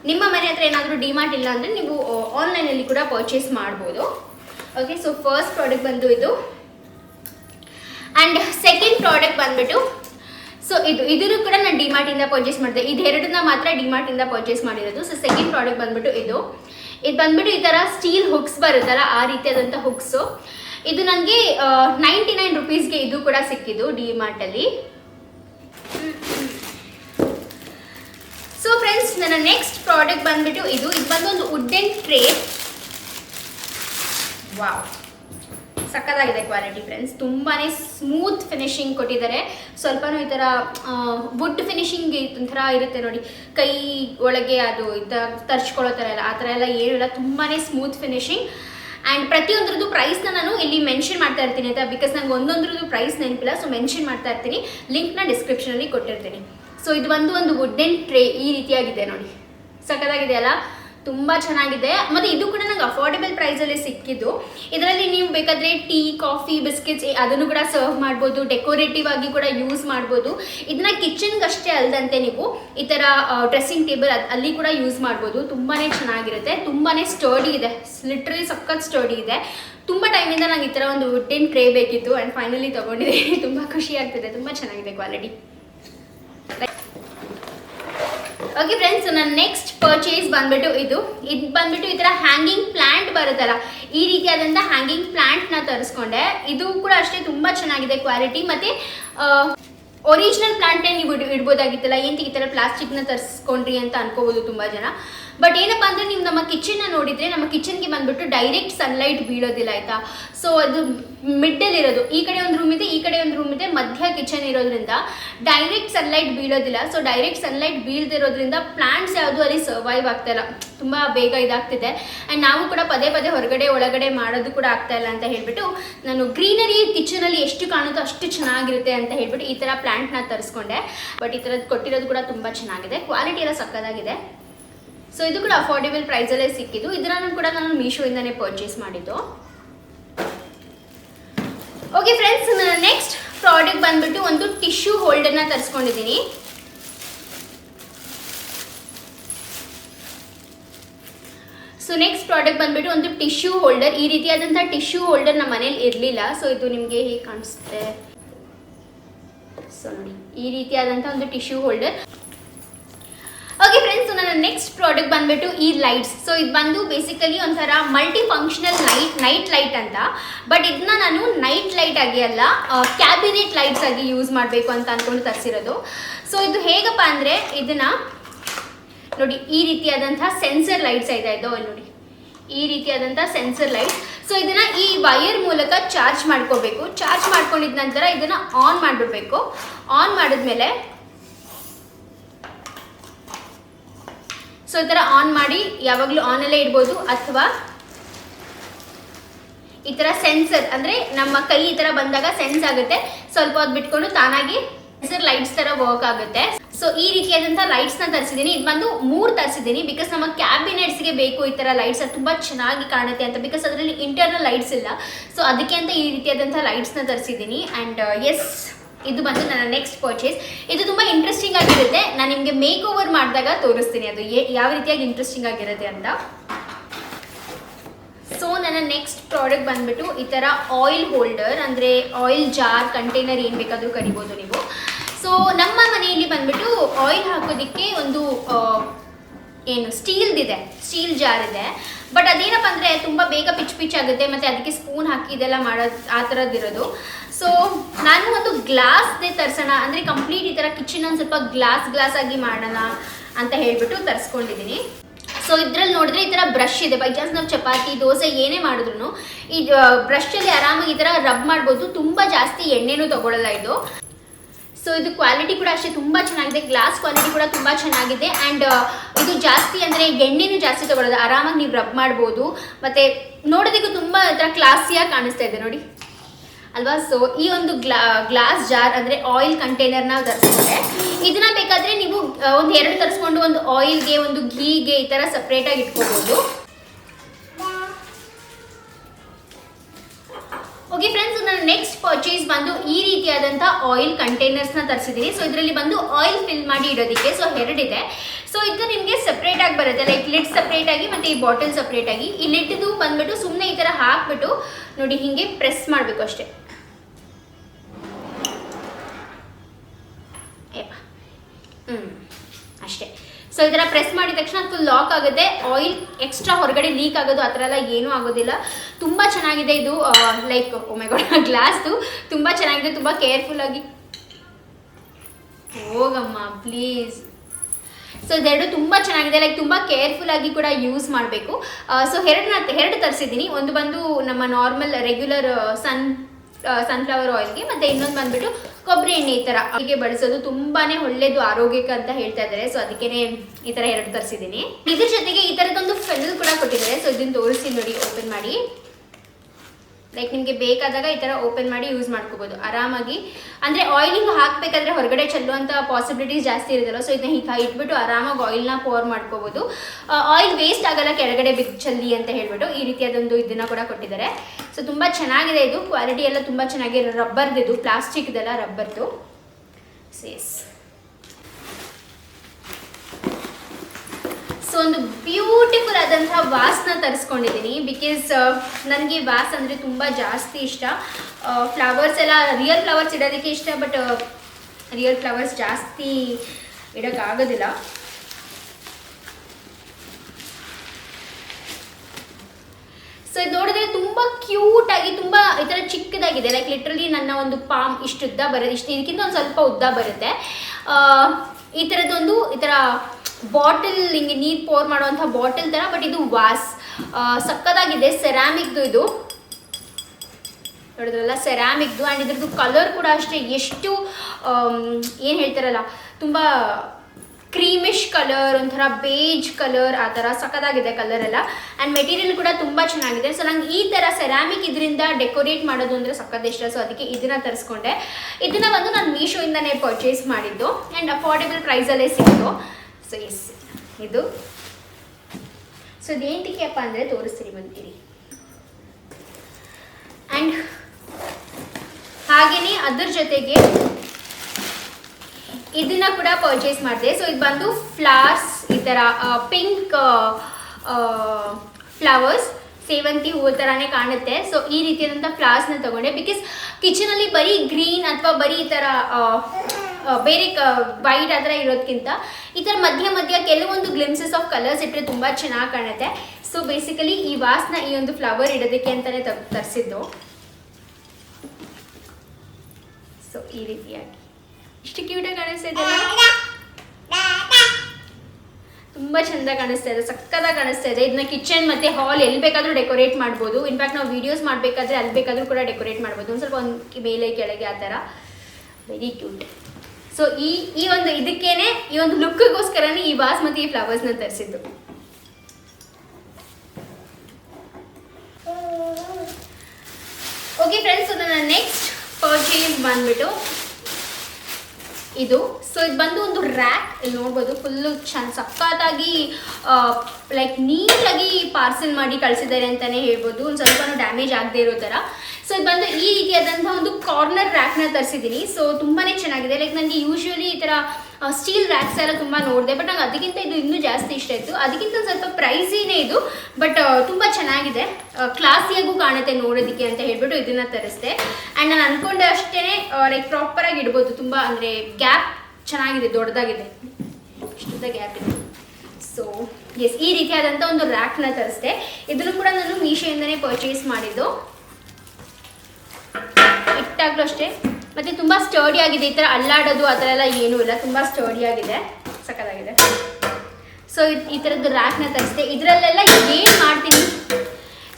ನಿಮ್ಮ ಮನೆ ಹತ್ರ ಏನಾದರೂ ಡಿಮಾರ್ಟ್ ಇಲ್ಲ ಅಂದರೆ ನೀವು ಆನ್ಲೈನಲ್ಲಿ ಕೂಡ ಪರ್ಚೇಸ್ ಮಾಡ್ಬೋದು. ಓಕೆ ಸೊ ಫಸ್ಟ್ ಪ್ರಾಡಕ್ಟ್ ಬಂದು ಇದು. ಆ್ಯಂಡ್ ಸೆಕೆಂಡ್ ಪ್ರಾಡಕ್ಟ್ ಬಂದ್ಬಿಟ್ಟು ಸೊ ಇದು ಇದನ್ನು ಕೂಡ ನಾನು ಡಿಮಾರ್ಟಿಂದ ಪರ್ಚೇಸ್ ಮಾಡಿದೆ. ಇದೆರಡನ್ನ ಮಾತ್ರ ಡಿಮಾರ್ಟಿಂದ ಪರ್ಚೇಸ್ ಮಾಡಿರೋದು. ಸೊ ಸೆಕೆಂಡ್ ಪ್ರಾಡಕ್ಟ್ ಬಂದ್ಬಿಟ್ಟು ಇದು. ಇದು ಬಂದ್ಬಿಟ್ಟು ಈ ಥರ ಸ್ಟೀಲ್ ಹುಕ್ಸ್ ಬರುತ್ತಲ್ಲ, ಆ ರೀತಿಯಾದಂಥ ಹುಕ್ಸು ಇದು ನನಗೆ ನೈಂಟಿ ನೈನ್ ರುಪೀಸ್ಗೆ ಇದು ಕೂಡ ಸಿಕ್ಕಿದ್ದು ಡಿಮಾರ್ಟಲ್ಲಿ ಸೊ ಫ್ರೆಂಡ್ಸ್ ನನ್ನ ನೆಕ್ಸ್ಟ್ ಪ್ರಾಡಕ್ಟ್ ಬಂದ್ಬಿಟ್ಟು ಇದು. ಇದು ಬಂದು ಒಂದು ವುಡ್ಡನ್ ಟ್ರೇ ವಾವ್ ಸಕ್ಕತ್ತಾಗಿದೆ ಕ್ವಾಲಿಟಿ ಫ್ರೆಂಡ್ಸ್ ತುಂಬಾ ಸ್ಮೂತ್ ಫಿನಿಶಿಂಗ್ ಕೊಟ್ಟಿದ್ದಾರೆ. ಸ್ವಲ್ಪನೂ ಈ ಥರ ವುಡ್ ಫಿನಿಶಿಂಗ್ ಒಂಥರ ಇರುತ್ತೆ ನೋಡಿ. ಕೈ ಒಳಗೆ ಅದು ತರ್ಚ್ಕೊಳ್ಳೋ ಥರ ಎಲ್ಲ, ಆ ಥರ ಎಲ್ಲ ಏನಿಲ್ಲ. ತುಂಬಾ ಸ್ಮೂತ್ ಫಿನಿಶಿಂಗ್ ಆ್ಯಂಡ್ ಪ್ರತಿಯೊಂದ್ರದ್ದು ಪ್ರೈಸ್ನ ನಾನು ಇಲ್ಲಿ ಮೆನ್ಷನ್ ಮಾಡ್ತಾ ಇರ್ತೀನಿ ಆಯಿತಾ ಬಿಕಾಸ್ ನಂಗೆ ಒಂದೊಂದ್ರದ್ದು ಪ್ರೈಸ್ ನೆನಪಿಲ್ಲ ಸೊ ಮೆನ್ಷನ್ ಮಾಡ್ತಾ ಇರ್ತೀನಿ. ಲಿಂಕ್ನ ಡಿಸ್ಕ್ರಿಪ್ಷನಲ್ಲಿ ಕೊಟ್ಟಿರ್ತೀನಿ. ಸೊ ಇದು ಒಂದು ವುಡ್ ಟ್ರೇ ಈ ರೀತಿಯಾಗಿದೆ ನೋಡಿ. ಸಕ್ಕತ್ತಾಗಿದೆ ಅಲ್ಲ? ತುಂಬ ಚೆನ್ನಾಗಿದೆ. ಮತ್ತು ಇದು ಕೂಡ ನಂಗೆ ಅಫೋರ್ಡೆಬಲ್ ಪ್ರೈಸಲ್ಲಿ ಸಿಕ್ಕಿದ್ದು. ಇದರಲ್ಲಿ ನೀವು ಬೇಕಾದರೆ ಟೀ, ಕಾಫಿ, ಬಿಸ್ಕೆಟ್ಸ್ ಅದನ್ನು ಕೂಡ ಸರ್ವ್ ಮಾಡ್ಬೋದು. ಡೆಕೋರೇಟಿವ್ ಆಗಿ ಕೂಡ ಯೂಸ್ ಮಾಡ್ಬೋದು. ಇದನ್ನ ಕಿಚನ್ಗೆ ಅಷ್ಟೇ ಅಲ್ಲದಂತೆ ನೀವು ಈ ಥರ ಡ್ರೆಸ್ಸಿಂಗ್ ಟೇಬಲ್ ಅಲ್ಲಿ ಕೂಡ ಯೂಸ್ ಮಾಡ್ಬೋದು. ತುಂಬಾ ಚೆನ್ನಾಗಿರುತ್ತೆ. ತುಂಬಾ ಸ್ಟರ್ಡಿ ಇದೆ. ಲಿಟ್ರಲಿ ಸಖತ್ ಸ್ಟರ್ಡಿ ಇದೆ. ತುಂಬ ಟೈಮಿಂದ ನಂಗೆ ಈ ಥರ ಒಂದು ವುಡ್ಡನ್ ಟ್ರೇ ಬೇಕಿತ್ತು. ಆ್ಯಂಡ್ ಫೈನಲಿ ತೊಗೊಂಡಿದ್ದೀನಿ ತುಂಬ ಖುಷಿ ಆಗ್ತಿದೆ. ತುಂಬ ಚೆನ್ನಾಗಿದೆ ಕ್ವಾಲಿಟಿ ಓಕೆ ಫ್ರೆಂಡ್ಸ್ ನನ್ನ ನೆಕ್ಸ್ಟ್ ಪರ್ಚೇಸ್ ಬಂದ್ಬಿಟ್ಟು ಇದು. ಇದು ಬಂದ್ಬಿಟ್ಟು ಈ ಥರ ಹ್ಯಾಂಗಿಂಗ್ ಪ್ಲ್ಯಾಂಟ್ ಬರುತ್ತಲ್ಲ, ಈ ರೀತಿಯಾದಂಥ ಹ್ಯಾಂಗಿಂಗ್ ಪ್ಲ್ಯಾಂಟ್ನ ತರಿಸ್ಕೊಂಡೆ. ಇದು ಕೂಡ ಅಷ್ಟೇ ತುಂಬ ಚೆನ್ನಾಗಿದೆ ಕ್ವಾಲಿಟಿ ಮತ್ತು ಒರಿಜಿನಲ್ ಪ್ಲಾಂಟೇ ನೀವು ಇಡ್ ಇಡ್ಬೋದಾಗಿತ್ತಲ್ಲ, ಏನು ಈ ಥರ ಪ್ಲಾಸ್ಟಿಕ್ನ ತರಿಸ್ಕೊಂಡ್ರಿ ಅಂತ ಅನ್ಕೋಬೋದು ತುಂಬ ಜನ. ಬಟ್ ಏನಪ್ಪ ಅಂದರೆ ನೀವು ನಮ್ಮ ಕಿಚನ್ನ ನೋಡಿದರೆ ನಮ್ಮ ಕಿಚನ್ಗೆ ಬಂದ್ಬಿಟ್ಟು ಡೈರೆಕ್ಟ್ ಸನ್ಲೈಟ್ ಬೀಳೋದಿಲ್ಲ ಆಯಿತಾ? ಸೊ ಅದು ಮಿಡ್ಡಲ್ಲಿ ಇರೋದು. ಈ ಕಡೆ ಒಂದು ರೂಮ್ ಇದೆ, ಈ ಕಡೆ ಒಂದು ರೂಮ್ ಇದೆ, ಮಧ್ಯ ಕಿಚನ್ ಇರೋದ್ರಿಂದ ಡೈರೆಕ್ಟ್ ಸನ್ಲೈಟ್ ಬೀಳೋದಿಲ್ಲ. ಸೊ ಡೈರೆಕ್ಟ್ ಸನ್ಲೈಟ್ ಬೀಳ್ದಿರೋದ್ರಿಂದ ಪ್ಲಾಂಟ್ಸ್ ಯಾವುದು ಅಲ್ಲಿ ಸರ್ವೈವ್ ಆಗ್ತಾ ಇಲ್ಲ. ತುಂಬ ಬೇಗ ಇದಾಗ್ತಿದೆ. ಆ್ಯಂಡ್ ನಾವು ಕೂಡ ಪದೇ ಪದೇ ಹೊರಗಡೆ, ಒಳಗಡೆ ಮಾಡೋದು ಕೂಡ ಆಗ್ತಾ ಇಲ್ಲ ಅಂತ ಹೇಳ್ಬಿಟ್ಟು ನಾನು ಗ್ರೀನರಿ ಕಿಚನಲ್ಲಿ ಎಷ್ಟು ಕಾಣುತ್ತೋ ಅಷ್ಟು ಚೆನ್ನಾಗಿರುತ್ತೆ ಅಂತ ಹೇಳ್ಬಿಟ್ಟು ಈ ಥರ ಪ್ಲ್ಯಾಂಟ್ನ ತರಿಸ್ಕೊಂಡೆ. ಬಟ್ ಈ ಥರದ್ದು ಕೊಟ್ಟಿರೋದು ಕೂಡ ತುಂಬ ಚೆನ್ನಾಗಿದೆ. ಕ್ವಾಲಿಟಿ ಎಲ್ಲ ಸಕ್ಕತ್ತಾಗಿದೆ. ಸೊ ಇದು ಕೂಡ ಅಫೋರ್ಡೆಬಲ್ ಪ್ರೈಸಲ್ಲೇ ಸಿಕ್ಕಿದ್ದು. ಇದನ್ನು ಕೂಡ ನಾನು ಮೀಶೋಯಿಂದನೇ ಪರ್ಚೇಸ್ ಮಾಡಿದ್ದು. ಓಕೆ ಫ್ರೆಂಡ್ಸ್ ನೆಕ್ಸ್ಟ್ ಪ್ರಾಡಕ್ಟ್ ಬಂದ್ಬಿಟ್ಟು ಒಂದು ಟಿಶ್ಯೂ ಹೋಲ್ಡರ್ನ ತರಿಸ್ಕೊಂಡಿದ್ದೀನಿ. ಸೊ ನೆಕ್ಸ್ಟ್ ಪ್ರಾಡಕ್ಟ್ ಬಂದ್ಬಿಟ್ಟು ಒಂದು ಟಿಶ್ಯೂ ಹೋಲ್ಡರ್ ಈ ರೀತಿಯಾದಂಥ ಟಿಶ್ಯೂ ಹೋಲ್ಡರ್ ನಮ್ಮ ಮನೇಲಿ ಇರಲಿಲ್ಲ. ಸೊ ಇದು ನಿಮಗೆ ಹೇಗೆ ಕಾಣಿಸುತ್ತೆ. ಸೊ ನೋಡಿ, ಈ ರೀತಿಯಾದಂಥ ಒಂದು ಟಿಶ್ಯೂ ಹೋಲ್ಡರ್ ಓಕೆ ಫ್ರೆಂಡ್ಸ್ ನನ್ನ ನೆಕ್ಸ್ಟ್ ಪ್ರಾಡಕ್ಟ್ ಬಂದ್ಬಿಟ್ಟು ಈ ಲೈಟ್ಸ್ ಸೊ ಇದು ಬಂದು ಬೇಸಿಕಲಿ ಒಂಥರ multi functional light night light ಅಂತ. ಬಟ್ ಇದನ್ನ ನಾನು ನೈಟ್ ಲೈಟ್ ಆಗಿ ಅಲ್ಲ ಕ್ಯಾಬಿನೆಟ್ ಲೈಟ್ಸ್ ಆಗಿ ಯೂಸ್ ಮಾಡಬೇಕು ಅಂತ ಅಂದ್ಕೊಂಡು ತರಿಸಿರೋದು. ಸೊ ಇದು ಹೇಗಪ್ಪ ಅಂದರೆ ಇದನ್ನ ನೋಡಿ, ಈ ರೀತಿಯಾದಂತಹ ಸೆನ್ಸರ್ ಲೈಟ್ಸ್ ಇದೆ? ಇದು ನೋಡಿ. ಈ ರೀತಿಯಾದಂಥ ಸೆನ್ಸರ್ ಲೈಟ್ ಸೊ ಇದನ್ನ ಈ ವೈರ್ ಮೂಲಕ ಚಾರ್ಜ್ ಮಾಡ್ಕೋಬೇಕು. ಚಾರ್ಜ್ ಮಾಡ್ಕೊಂಡಿದ ನಂತರ ಇದನ್ನ ಆನ್ ಮಾಡಿಬಿಡ್ಬೇಕು. ಆನ್ ಮಾಡಿದ್ಮೇಲೆ ಸೊ ಈ ಥರ ಆನ್ ಮಾಡಿ ಯಾವಾಗಲೂ ಆನಲ್ಲೇ ಇಡ್ಬೋದು. ಅಥವಾ ಈ ಥರ ಸೆನ್ಸರ್ ಅಂದರೆ ನಮ್ಮ ಕೈ ಈ ಥರ ಬಂದಾಗ ಸೆನ್ಸ್ ಆಗುತ್ತೆ. ಸ್ವಲ್ಪ ಹೊತ್ತು ಬಿಟ್ಕೊಂಡು ತಾನಾಗಿ ಸೆನ್ಸರ್ ಲೈಟ್ಸ್ ಥರ ವರ್ಕ್ ಆಗುತ್ತೆ. ಸೊ ಈ ರೀತಿಯಾದಂಥ ಲೈಟ್ಸ್ನ ತರಿಸಿದ್ದೀನಿ. ಇದು ಬಂದು ಮೂರು ತರಿಸಿದ್ದೀನಿ. ಬಿಕಾಸ್ ನಮ್ಮ ಕ್ಯಾಬಿನೆಟ್ಸ್ಗೆ ಬೇಕು ಈ ಥರ ಲೈಟ್ಸ್ ಅದು ತುಂಬ ಚೆನ್ನಾಗಿ ಕಾಣುತ್ತೆ ಅಂತ. ಬಿಕಾಸ್ ಅದರಲ್ಲಿ ಇಂಟರ್ನಲ್ ಲೈಟ್ಸ್ ಇಲ್ಲ. ಸೊ ಅದಕ್ಕೆ ಅಂತ ಈ ರೀತಿಯಾದಂಥ ಲೈಟ್ಸ್ನ ತರಿಸಿದ್ದೀನಿ. ಆ್ಯಂಡ್ ಎಸ್ ಇದು ಬಂದು ನನ್ನ ನೆಕ್ಸ್ಟ್ ಪರ್ಚೇಸ್ ಇದು ತುಂಬ ಇಂಟ್ರೆಸ್ಟಿಂಗ್ ಆಗಿರುತ್ತೆ. ನಾನು ನಿಮಗೆ ಮೇಕ್ ಓವರ್ ಮಾಡಿದಾಗ ತೋರಿಸ್ತೀನಿ ಅದು. ಯಾವ ರೀತಿಯಾಗಿ ಇಂಟ್ರೆಸ್ಟಿಂಗ್ ಆಗಿರುತ್ತೆ ಅಂತ. ಸೊ ನನ್ನ ನೆಕ್ಸ್ಟ್ ಪ್ರಾಡಕ್ಟ್ ಬಂದ್ಬಿಟ್ಟು ಈ ಥರ ಆಯಿಲ್ ಹೋಲ್ಡರ್ ಅಂದರೆ ಆಯಿಲ್ ಜಾರ್ ಕಂಟೈನರ್ ಏನು ಬೇಕಾದರೂ ಕರಿಬೋದು ನೀವು. ಸೊ ನಮ್ಮ ಮನೆಯಲ್ಲಿ ಬಂದ್ಬಿಟ್ಟು ಆಯಿಲ್ ಹಾಕೋದಕ್ಕೆ ಒಂದು ಏನು ಸ್ಟೀಲ್ದಿದೆ ಸ್ಟೀಲ್ ಜಾರ್ ಇದೆ. ಬಟ್ ಅದೇನಪ್ಪ ಅಂದರೆ ತುಂಬ ಬೇಗ ಪಿಚ್ ಪಿಚ್ ಆಗುತ್ತೆ, ಮತ್ತು ಅದಕ್ಕೆ ಸ್ಪೂನ್ ಹಾಕಿ ಇದೆಲ್ಲ ಮಾಡೋದು ಆ ಥರದ್ದಿರೋದು ಸೊ ನಾನು ಒಂದು ಗ್ಲಾಸ್ದೇ ತರಿಸೋಣ. ಅಂದರೆ ಕಂಪ್ಲೀಟ್ ಈ ಥರ ಕಿಚನ್ ಒಂದು ಸ್ವಲ್ಪ ಗ್ಲಾಸ್ ಗ್ಲಾಸ್ ಆಗಿ ಮಾಡೋಣ ಅಂತ ಹೇಳಿಬಿಟ್ಟು ತರಿಸ್ಕೊಂಡಿದ್ದೀನಿ ಸೊ ಇದ್ರಲ್ಲಿ ನೋಡಿದ್ರೆ ಈ ಥರ ಬ್ರಷ್ ಇದೆ. ಬೈ ಚಾನ್ಸ್ ನಾವು ಚಪಾತಿ, ದೋಸೆ ಏನೇ ಮಾಡಿದ್ರು ಈ ಬ್ರಷಲ್ಲಿ ಆರಾಮಾಗಿ ಈ ಥರ ರಬ್ ಮಾಡ್ಬೋದು. ತುಂಬ ಜಾಸ್ತಿ ಎಣ್ಣೆನೂ ತಗೊಳ್ಳಲ್ಲ ಇದು. ಸೊ ಇದು ಕ್ವಾಲಿಟಿ ಕೂಡ ಅಷ್ಟೇ. ತುಂಬ ಚೆನ್ನಾಗಿದೆ. ಗ್ಲಾಸ್ ಕ್ವಾಲಿಟಿ ಕೂಡ ತುಂಬ ಚೆನ್ನಾಗಿದೆ. ಆ್ಯಂಡ್ ಇದು ಜಾಸ್ತಿ ಅಂದರೆ ಎಣ್ಣೆನೂ ಜಾಸ್ತಿ ತಗೊಳ್ಳೋದು ಆರಾಮಾಗಿ ನೀವು ರಬ್ ಮಾಡ್ಬೋದು. ಮತ್ತು ನೋಡೋದಕ್ಕೂ ತುಂಬ ಒಂಥರ ಕ್ಲಾಸಿಯಾಗಿ ಕಾಣಿಸ್ತಾ ಇದೆ ನೋಡಿ. ಅಲ್ವಾ? ಸೊ ಈ ಒಂದು ಗ್ಲಾ, ಗ್ಲಾಸ್ ಜಾರ್ ಅಂದರೆ ಆಯಿಲ್ ಕಂಟೈನರ್ನ ತರಿಸ್ಕೊಂಡೆ ಇದನ್ನ ಬೇಕಾದರೆ ನೀವು ಒಂದು ಎರಡು ತರಿಸ್ಕೊಂಡು ಒಂದು ಆಯಿಲ್ಗೆ ಒಂದು ಘೀಗೆ ಈ ಥರ ಸಪ್ರೇಟಾಗಿ ಇಟ್ಕೋಬೋದು. ಓಕೆ ಫ್ರೆಂಡ್ಸ್ ನನ್ನ ನೆಕ್ಸ್ಟ್ ಪರ್ಚೇಸ್ ಬಂದು ಈ ರೀತಿಯಾದಂಥ ಆಯಿಲ್ ಕಂಟೈನರ್ಸ್ನ ತರಿಸಿದ್ದೀನಿ ಸೊ ಇದರಲ್ಲಿ ಬಂದು ಆಯಿಲ್ ಫಿಲ್ ಮಾಡಿ ಇಡೋದಕ್ಕೆ ಸೊ ಎರಡಿದೆ ಸೊ ಇದು ನಿಮಗೆ ಸಪ್ರೇಟಾಗಿ ಬರುತ್ತೆ ಲೈಕ್ ಲಿಡ್ ಸಪ್ರೇಟಾಗಿ ಮತ್ತು ಈ ಬಾಟಲ್ ಸಪ್ರೇಟ್ ಆಗಿ. ಈ ಲಿಡ್ದು ಬಂದ್ಬಿಟ್ಟು ಸುಮ್ಮನೆ ಈ ಥರ ಹಾಕ್ಬಿಟ್ಟು ನೋಡಿ, ಹೀಗೆ ಪ್ರೆಸ್ ಮಾಡಬೇಕು ಅಷ್ಟೇ. ಹ್ಞೂ ಅಷ್ಟೇ. ಸೊ ಈ ಥರ ಪ್ರೆಸ್ ಮಾಡಿದ ತಕ್ಷಣ ಫುಲ್ ಲಾಕ್ ಆಗುತ್ತೆ. ಆಯಿಲ್ ಎಕ್ಸ್ಟ್ರಾ ಹೊರಗಡೆ ಲೀಕ್ ಆಗೋದು ಆ ಥರ ಎಲ್ಲ ಏನೂ ಆಗೋದಿಲ್ಲ. ತುಂಬ ಚೆನ್ನಾಗಿದೆ ಇದು ಲೈಕ್ ಒಮೆಗೋಣ ಗ್ಲಾಸ್ದು ತುಂಬ ಚೆನ್ನಾಗಿದೆ, ತುಂಬ ಕೇರ್ಫುಲ್ಲಾಗಿ ಹೋಗಮ್ಮ ಪ್ಲೀಸ್ ಸೊ ಇದೆರಡು ತುಂಬ ಚೆನ್ನಾಗಿದೆ. ಲೈಕ್ ತುಂಬ ಕೇರ್ಫುಲ್ ಆಗಿ ಕೂಡ ಯೂಸ್ ಮಾಡಬೇಕು. ಸೊ ಎರಡನ್ನ ಎರಡು ತರಿಸಿದ್ದೀನಿ. ಒಂದು ಬಂದು ನಮ್ಮ ನಾರ್ಮಲ್ ರೆಗ್ಯುಲರ್ ಸನ್ ಸನ್ಫ್ಲವರ್ ಆಯಿಲ್ಗೆ ಮತ್ತೆ ಇನ್ನೊಂದು ಬಂದ್ಬಿಟ್ಟು ಕೊಬ್ಬರಿ ಎಣ್ಣೆ ಈ ಥರ ಹೀಗೆ ಬಳಸೋದು ತುಂಬಾನೇ ಒಳ್ಳೇದು, ಆರೋಗ್ಯಕ್ಕೆ ಅಂತ ಹೇಳ್ತಾ ಇದ್ದಾರೆ. ಸೊ ಅದಕ್ಕೇ ಈ ತರ ಎರಡು ತರಿಸಿದ್ದೀನಿ. ಇದ್ರ ಜೊತೆಗೆ ಈ ತರದೊಂದು ಫೆಲ್ ಕೂಡ ಕೊಟ್ಟಿದ್ದಾರೆ. ಸೊ ಇದನ್ನ ತೋರಿಸಿ ನೋಡಿ ಓಪನ್ ಮಾಡಿ. ಲೈಕ್ ನಿಮಗೆ ಬೇಕಾದಾಗ ಈ ಥರ ಓಪನ್ ಮಾಡಿ ಯೂಸ್ ಮಾಡ್ಕೋಬೋದು. ಆರಾಮಾಗಿ, ಅಂದರೆ ಆಯಿಲಿಂಗ್ ಹಾಕಬೇಕಾದ್ರೆ ಹೊರಗಡೆ ಚೆಲ್ಲುವಂಥ ಪಾಸಿಬಿಲಿಟೀಸ್ ಜಾಸ್ತಿ ಇರುತ್ತಲ್ಲ ಸೊ ಇದನ್ನ ಹೀಗೆ ಇಟ್ಬಿಟ್ಟು ಆರಾಮಾಗಿ ಆಯಿಲ್ನ ಪೋರ್ ಮಾಡ್ಕೋಬೋದು. ಆಯಿಲ್ ವೇಸ್ಟ್ ಆಗಲ್ಲ, ಕೆಳಗಡೆ ಬಿದ್ದು ಚೆಲ್ಲಿ ಅಂತ ಹೇಳ್ಬಿಟ್ಟು ಈ ರೀತಿಯಾದೊಂದು ಇದನ್ನ ಕೂಡ ಕೊಟ್ಟಿದ್ದಾರೆ. ಸೊ ತುಂಬ ಚೆನ್ನಾಗಿದೆ ಇದು. ಕ್ವಾಲಿಟಿ ಎಲ್ಲ ತುಂಬ ಚೆನ್ನಾಗಿದೆ ರಬ್ಬರ್ದಿದು ಪ್ಲಾಸ್ಟಿಕ್ದೆಲ್ಲ ರಬ್ಬರ್ದು ಸೇಸ್ ಸೊ ಒಂದು ಬ್ಯೂಟಿಫುಲ್ ಆದಂತಹ ವಾಸ್ನ ತರಿಸ್ಕೊಂಡಿದ್ದೀನಿ. ಬಿಕಾಸ್ ನನಗೆ ವಾಸ್ ಅಂದರೆ ತುಂಬ ಜಾಸ್ತಿ ಇಷ್ಟ. ಫ್ಲವರ್ಸ್ ಎಲ್ಲ ರಿಯಲ್ ಫ್ಲವರ್ಸ್ ಇಡೋದಕ್ಕೆ ಇಷ್ಟ ಬಟ್ ರಿಯಲ್ ಫ್ಲವರ್ಸ್ ಜಾಸ್ತಿ ಇಡೋಕ್ಕಾಗೋದಿಲ್ಲ ಸೊ ಇದು ನೋಡಿದ್ರೆ ತುಂಬ ಕ್ಯೂಟ್ ಆಗಿ ತುಂಬ ಈ ಥರ ಚಿಕ್ಕದಾಗಿದೆ. ಲೈಕ್ ಲಿಟ್ರಲಿ ನನ್ನ ಒಂದು ಪಾಮ್ ಇಷ್ಟು ಉದ್ದ ಬರೋದು ಇಷ್ಟು ಇದಕ್ಕಿಂತ ಒಂದು ಸ್ವಲ್ಪ ಉದ್ದ ಬರುತ್ತೆ. ಆ, ಈ ಥರದ್ದೊಂದು ಈ ಥರ ಬಾಟಲ್ ಹಿಂಗೆ ನೀರು ಪೋರ್ ಮಾಡುವಂಥ ಬಾಟಲ್ ಥರ ಬಟ್ ಇದು ವಾಸ್ ಸಕ್ಕದಾಗಿದೆ ಸೆರಾಮಿಕ್ ಸೆರಾಮಿಕ್ದು ಇದು. ನೋಡಿದ್ರಲ್ಲ ಸೆರಾಮಿಕ್ದು ಆ್ಯಂಡ್ ಇದ್ರದ್ದು ಕಲರ್ ಕೂಡ ಅಷ್ಟೇ. ಎಷ್ಟು ಏನು ಹೇಳ್ತಾರಲ್ಲ, ತುಂಬ ಕ್ರೀಮಿಶ್ ಕಲರ್ ಒಂಥರ ಬೇಜ್ ಕಲರ್ ಆ ಥರ ಸಖತ್ತಾಗಿದೆ ಕಲರ್ ಎಲ್ಲ. ಆ್ಯಂಡ್ ಮೆಟೀರಿಯಲ್ ಕೂಡ ತುಂಬ ಚೆನ್ನಾಗಿದೆ. ಸೊ ನಂಗೆ ಈ ಥರ ಸೆರಾಮಿಕ್ ಇದರಿಂದ ಡೆಕೋರೇಟ್ ಮಾಡೋದು ಅಂದರೆ ಸಖತ್ ಇಷ್ಟ. ಸೊ ಅದಕ್ಕೆ ಇದನ್ನು ತರಿಸ್ಕೊಂಡೆ. ಇದನ್ನು ಬಂದು ನಾನು ಮೀಶೋಯಿಂದನೇ ಪರ್ಚೇಸ್ ಮಾಡಿದ್ದು. ಆ್ಯಂಡ್ ಅಫೋರ್ಡೆಬಲ್ ಪ್ರೈಸಲ್ಲೇ ಸಿಕ್ತು ಸೊ ಎಸ್ ಇದು ಸೊ ಇದೇಂಟಿಕೆಯಪ್ಪ ಅಂದರೆ ತೋರಿಸ್ತೀನಿ ಬಂತೀರಿ ಆ್ಯಂಡ್ ಹಾಗೆಯೇ ಅದ್ರ ಜೊತೆಗೆ ಇದನ್ನ ಕೂಡ ಪರ್ಚೇಸ್ ಮಾಡಿದೆ. ಸೊ ಇದು ಬಂದು ಫ್ಲವರ್ಸ್ ಈ ಥರ ಪಿಂಕ್ ಫ್ಲವರ್ಸ್ ಸೇವಂತಿ ಹೂವು ಥರನೇ ಕಾಣುತ್ತೆ. ಸೊ ಈ ರೀತಿಯಾದಂಥ ಫ್ಲವರ್ಸ್ನ ತಗೊಂಡೆ. ಬಿಕಾಸ್ ಕಿಚನಲ್ಲಿ ಬರೀ ಗ್ರೀನ್ ಅಥವಾ ಬರೀ ಈ ಥರ ಬೇರೆ ವೈಟ್ ಆ ಥರ ಇರೋದಕ್ಕಿಂತ ಈ ಥರ ಮಧ್ಯ ಮಧ್ಯ ಕೆಲವೊಂದು ಗ್ಲಿಮ್ಸಸ್ ಆಫ್ ಕಲರ್ಸ್ ಇಟ್ಟರೆ ತುಂಬ ಚೆನ್ನಾಗಿ ಕಾಣುತ್ತೆ. ಸೊ ಬೇಸಿಕಲಿ ಈ ವಾಸ್ನ ಈ ಒಂದು ಫ್ಲವರ್ ಇಡೋದಕ್ಕೆ ಅಂತಲೇ ತರಿಸಿದ್ದು. ಸೊ ಈ ರೀತಿಯಾಗಿ. ಇಷ್ಟು ಕ್ಯೂಟಾಗಿ ಕಾಣಿಸ್ತಾ ಇದೆ ತುಂಬ ಚೆಂದ ಕಾಣಿಸ್ತಾ ಇದೆ, ಸಕ್ಕತ್ತಾಗಿ ಕಾಣಿಸ್ತಾ ಇದೆ. ಇದನ್ನ ಕಿಚನ್ ಮತ್ತೆ ಹಾಲ್ ಎಲ್ಲಿ ಬೇಕಾದರೂ ಡೆಕೋರೇಟ್ ಮಾಡ್ಬೋದು. ಇನ್ಫ್ಯಾಕ್ಟ್ ನಾವು ವಿಡಿಯೋಸ್ ಮಾಡಬೇಕಾದ್ರೆ ಅಲ್ಲಿ ಬೇಕಾದರೂ ಕೂಡ ಡೆಕೋರೇಟ್ ಮಾಡ್ಬೋದು. ಒಂದು ಸ್ವಲ್ಪ ಒಂದು ಮೇಲೆ ಕೆಳಗೆ ಆ ಥರ ವೆರಿ ಕ್ಯೂಟ್ ಸೊ ಈ ಈ ಒಂದು ಇದಕ್ಕೇನೆ, ಈ ಒಂದು ಲುಕ್ಗೋಸ್ಕರನೇ ಈ ಬಾಸ್ಮತಿ ಈ ಫ್ಲವರ್ಸ್ನ ತರಿಸಿದ್ದು. ಓಕೆ ಫ್ರೆಂಡ್ಸ್ ನೆಕ್ಸ್ಟ್ ಪರ್ಚೇಸ್ ಬಂದ್ಬಿಟ್ಟು ಇದು. ಸೊ ಇದು ಬಂದು ಒಂದು ರ್ಯಾಕ್ ಇಲ್ಲಿ ನೋಡ್ಬೋದು ಫುಲ್ಲು ಚಂದ ಸಕ್ಕತ್ತಾಗಿ ಲೈಕ್ ನೀಟಾಗಿ ಪಾರ್ಸೆಲ್ ಮಾಡಿ ಕಳಿಸಿದ್ದಾರೆ ಅಂತಲೇ ಹೇಳ್ಬೋದು. ಒಂದು ಸ್ವಲ್ಪ ಡ್ಯಾಮೇಜ್ ಆಗದೆ ಇರೋ ಥರ. ಸೊ ಇದು ಬಂದು ಈ ರೀತಿಯಾದಂಥ ಒಂದು ಕಾರ್ನರ್ ರ್ಯಾಕ್ನ ತರಿಸಿದ್ದೀನಿ. ಸೊ ತುಂಬಾ ಚೆನ್ನಾಗಿದೆ. ಲೈಕ್ ನನಗೆ ಯೂಶ್ವಲಿ ಈ ಥರ ಸ್ಟೀಲ್ ರ್ಯಾಕ್ಸ್ ಎಲ್ಲ ತುಂಬ ನೋಡಿದೆ ಬಟ್ ನಂಗೆ ಅದಕ್ಕಿಂತ ಇದು ಇನ್ನೂ ಜಾಸ್ತಿ ಇಷ್ಟ ಆಯಿತು. ಅದಕ್ಕಿಂತ ಸ್ವಲ್ಪ ಪ್ರೈಸಿನೇ ಇದು ಬಟ್ ತುಂಬ ಚೆನ್ನಾಗಿದೆ. ಕ್ಲಾಸಿಯಾಗೂ ಕಾಣುತ್ತೆ ನೋಡೋದಕ್ಕೆ ಅಂತ ಹೇಳ್ಬಿಟ್ಟು ಇದನ್ನ ತರಿಸಿದೆ. ಆ್ಯಂಡ್ ನಾನು ಅಂದ್ಕೊಂಡೆ ಅಷ್ಟೇ ಲೈಕ್ ಪ್ರಾಪರಾಗಿ ಇಡ್ಬೋದು. ತುಂಬ ಅಂದರೆ ಗ್ಯಾಪ್ ಚೆನ್ನಾಗಿದೆ, ದೊಡ್ಡದಾಗಿದೆ. ಇಷ್ಟದ ಗ್ಯಾಪ್ ಇದೆ. ಸೊ ಎಸ್ ಈ ರೀತಿಯಾದಂಥ ಒಂದು ರ್ಯಾಕ್ನ ತರಿಸಿದೆ. ಇದನ್ನು ಕೂಡ ನಾನು ಮೀಶೋಯಿಂದನೇ ಪರ್ಚೇಸ್ ಮಾಡಿದ್ದು. ಇಟ್ಟಾಗಲೂ ಅಷ್ಟೇ. ಮತ್ತೆ ತುಂಬ ಸ್ಟರ್ಡಿ ಆಗಿದೆ, ಈ ಥರ ಅಲ್ಲಾಡೋದು ಆ ಥರ ಎಲ್ಲ ಏನೂ ಇಲ್ಲ. ತುಂಬ ಸ್ಟರ್ಡಿ ಆಗಿದೆ. ಸಕ್ಕತ್ತಾಗಿದೆ ಸೊ ಈ ಥರದ್ದು ನ ತರಿಸಿದೆ. ಇದರಲ್ಲೆಲ್ಲ ಏನು ಮಾಡ್ತೀನಿ?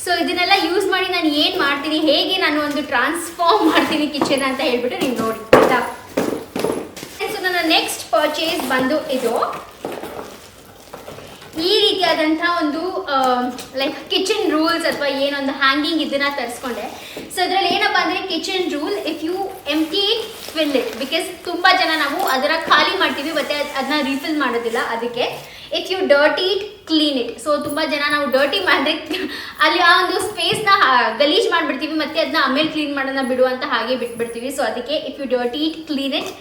ಸೊ ಇದನ್ನೆಲ್ಲ ಯೂಸ್ ಮಾಡಿ ನಾನು ಏನು ಮಾಡ್ತೀನಿ? ಹೇಗೆ ನಾನು ಒಂದು ಟ್ರಾನ್ಸ್ಫಾರ್ಮ್ ಮಾಡ್ತೀನಿ ಕಿಚನ್ ಅಂತ ಹೇಳ್ಬಿಟ್ಟು ನೀವು ನೋಡಿ, ಆಯ್ತಾ? ಸೊ ನನ್ನ ನೆಕ್ಸ್ಟ್ ಪರ್ಚೇಸ್ ಬಂದು ಇದು ಈ ರೀತಿಯಾದಂಥ ಒಂದು ಲೈಕ್ ಕಿಚನ್ ರೂಲ್ಸ್ ಅಥವಾ ಏನೊಂದು ಹ್ಯಾಂಗಿಂಗ್ ಇದನ್ನ ತರಿಸ್ಕೊಂಡೆ. ಸೊ ಇದರಲ್ಲಿ ಏನಪ್ಪ ಅಂದರೆ kitchen rule if you empty it fill it because ತುಂಬ ಜನ ನಾವು ಅದರ ಖಾಲಿ ಮಾಡ್ತೀವಿ ಮತ್ತೆ ಅದನ್ನ ರೀಫಿಲ್ ಮಾಡೋದಿಲ್ಲ ಅದಕ್ಕೆ. If you dirty it clean it so ತುಂಬ ಜನ ನಾವು ಡರ್ಟಿ ಮಾಡಿದ್ರೆ ಅಲ್ಲಿ ಆ ಒಂದು ಸ್ಪೇಸ್ನ ಗಲೀಜ್ ಮಾಡಿಬಿಡ್ತೀವಿ, ಮತ್ತೆ ಅದನ್ನ ಆಮೇಲೆ ಕ್ಲೀನ್ ಮಾಡೋಣ ಬಿಡುವಂತ ಹಾಗೆ ಬಿಟ್ಬಿಡ್ತೀವಿ. ಸೊ ಅದಕ್ಕೆ if you dirty it clean it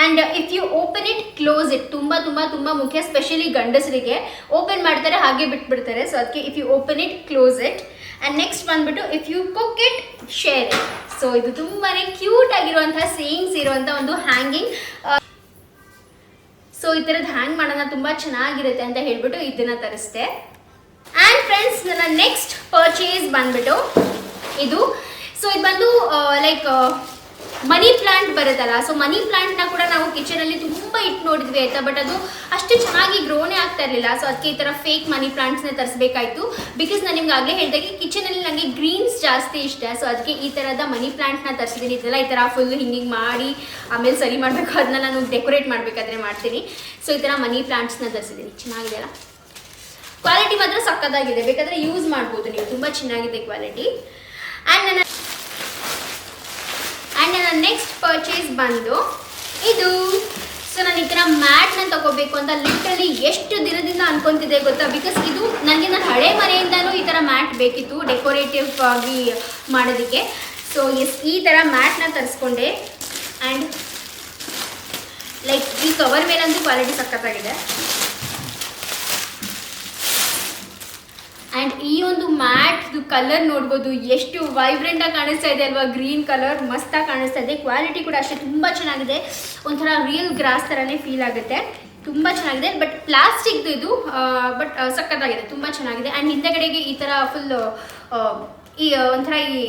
and if you open it close it ತುಂಬ ತುಂಬ ತುಂಬ ಮುಖ್ಯ ಸ್ಪೆಷಲಿ ಗಂಡಸರಿಗೆ. ಓಪನ್ ಮಾಡ್ತಾರೆ, ಹಾಗೆ ಬಿಟ್ಬಿಡ್ತಾರೆ. ಸೊ ಅದಕ್ಕೆ if you open it close it and next ಬಂದುಬಿಟ್ಟು if you cook it share it so ಇದು ತುಂಬಾ ಕ್ಯೂಟ್ ಆಗಿರುವಂತಹ ಸೇಯಿಂಗ್ಸ್ ಇರುವಂಥ ಒಂದು ಹ್ಯಾಂಗಿಂಗ್ ಸೊ ಈ ಥರದ್ದು ಹ್ಯಾಂಗ್ ಮಾಡೋಣ ತುಂಬ ಚೆನ್ನಾಗಿರುತ್ತೆ ಅಂತ ಹೇಳ್ಬಿಟ್ಟು ಇದನ್ನು ತರಿಸ್ದೆ. ಆ್ಯಂಡ್ ಫ್ರೆಂಡ್ಸ್ ನನ್ನ ನೆಕ್ಸ್ಟ್ ಪರ್ಚೇಸ್ ಬಂದುಬಿಟ್ಟು ಇದು. ಸೊ ಇದು ಬಂದು ಲೈಕ್ ಮನಿ ಪ್ಲಾಂಟ್ ಬರುತ್ತಲ್ಲ ಸೊ ಮನಿ ಪ್ಲಾಂಟ್ನ ಕೂಡ ನಾವು ಕಿಚನಲ್ಲಿ ತುಂಬ ಇಟ್ಟು ನೋಡಿದ್ವಿ ಆಯ್ತಾ ಬಟ್ ಅದು ಅಷ್ಟು ಚೆನ್ನಾಗಿ ಗ್ರೋನೇ ಆಗ್ತಾ ಇರಲಿಲ್ಲ. ಸೊ ಅದಕ್ಕೆ ಈ ಥರ ಫೇಕ್ ಮನಿ ಪ್ಲಾಂಟ್ಸ್ನ ತರಿಸ್ಬೇಕಾಯ್ತು. ಬಿಕಾಸ್ ನಾನು ನಿಮ್ಗೆ ಆಗಲೇ ಹೇಳಿದಾಗೆ ಕಿಚನಲ್ಲಿ ನನಗೆ ಗ್ರೀನ್ಸ್ ಜಾಸ್ತಿ ಇಷ್ಟ. ಸೊ ಅದಕ್ಕೆ ಈ ಥರದ ಮನಿ ಪ್ಲಾಂಟ್ನ ತರಿಸಿದ್ದೀನಿ ಇದೆಲ್ಲ ಈ ಥರ ಫುಲ್ ಹಿಂಗಿಂಗ್ ಮಾಡಿ, ಆಮೇಲೆ ಸರಿ ಮಾಡಬೇಕು. ಅದನ್ನ ನಾನು ಡೆಕೋರೇಟ್ ಮಾಡಬೇಕಾದ್ರೆ ಮಾಡ್ತೀನಿ. ಸೊ ಈ ಥರ ಮನಿ ಪ್ಲಾಂಟ್ಸ್ನ ತರಿಸಿದ್ದೀನಿ ಚೆನ್ನಾಗಿದೆ ಅಲ್ಲ? ಕ್ವಾಲಿಟಿ ಮಾತ್ರ ಸಕ್ಕತ್ತಾಗಿದೆ. ಬೇಕಾದರೆ ಯೂಸ್ ಮಾಡ್ಬೋದು ನೀವು. ತುಂಬ ಚೆನ್ನಾಗಿದೆ ಕ್ವಾಲಿಟಿ ಆ್ಯಂಡ್ ನನ್ನ ನೆಕ್ಸ್ಟ್ ಪರ್ಚೇಸ್ ಬಂದು ಇದು. ಸೊ ನಾನು ಈ ಥರ ಮ್ಯಾಟ್ನ ತಗೋಬೇಕು ಅಂತ ಲಿಟ್ರಲಿ ಎಷ್ಟು ದಿನದಿಂದ ಅನ್ಕೊತಿದ್ದೆ ಗೊತ್ತಾ? ಬಿಕಾಸ್ ಇದು ನನಗೆ ನನ್ನ ಹಳೆ ಮನೆಯಿಂದನೂ ಈ ಥರ ಮ್ಯಾಟ್ ಬೇಕಿತ್ತು ಡೆಕೋರೇಟಿವ್ ಆಗಿ ಮಾಡೋದಕ್ಕೆ. ಸೊ ಎಸ್ ಈ ಥರ ಮ್ಯಾಟ್ನ ತರಿಸ್ಕೊಂಡೆ. ಆ್ಯಂಡ್ ಲೈಕ್ ಈ ಕವರ್ ಮೇಲಂತೂ ಕ್ವಾಲಿಟಿ ಸಖತ್ತಾಗಿದೆ. ಆ್ಯಂಡ್ ಈ ಒಂದು ಮ್ಯಾಟ್ದು ಕಲರ್ ನೋಡ್ಬೋದು. ಎಷ್ಟು ವೈಬ್ರೆಂಟಾಗಿ ಕಾಣಿಸ್ತಾ ಇದೆ ಅಲ್ವಾ? ಗ್ರೀನ್ ಕಲರ್ ಮಸ್ತಾಗಿ ಕಾಣಿಸ್ತಾ ಇದೆ. ಕ್ವಾಲಿಟಿ ಕೂಡ ಅಷ್ಟೇ, ತುಂಬ ಚೆನ್ನಾಗಿದೆ. ಒಂಥರ ರಿಯಲ್ ಗ್ರಾಸ್ ಥರನೇ ಫೀಲ್ ಆಗುತ್ತೆ. ತುಂಬ ಚೆನ್ನಾಗಿದೆ. ಬಟ್ ಪ್ಲಾಸ್ಟಿಕ್ದು ಇದು ಬಟ್ ಸಕ್ಕತ್ತಾಗಿದೆ ತುಂಬ ಚೆನ್ನಾಗಿದೆ. ಆ್ಯಂಡ್ ಹಿಂದೆಗಡೆಗೆ ಈ ಥರ ಫುಲ್ ಈ ಒಂಥರ ಈ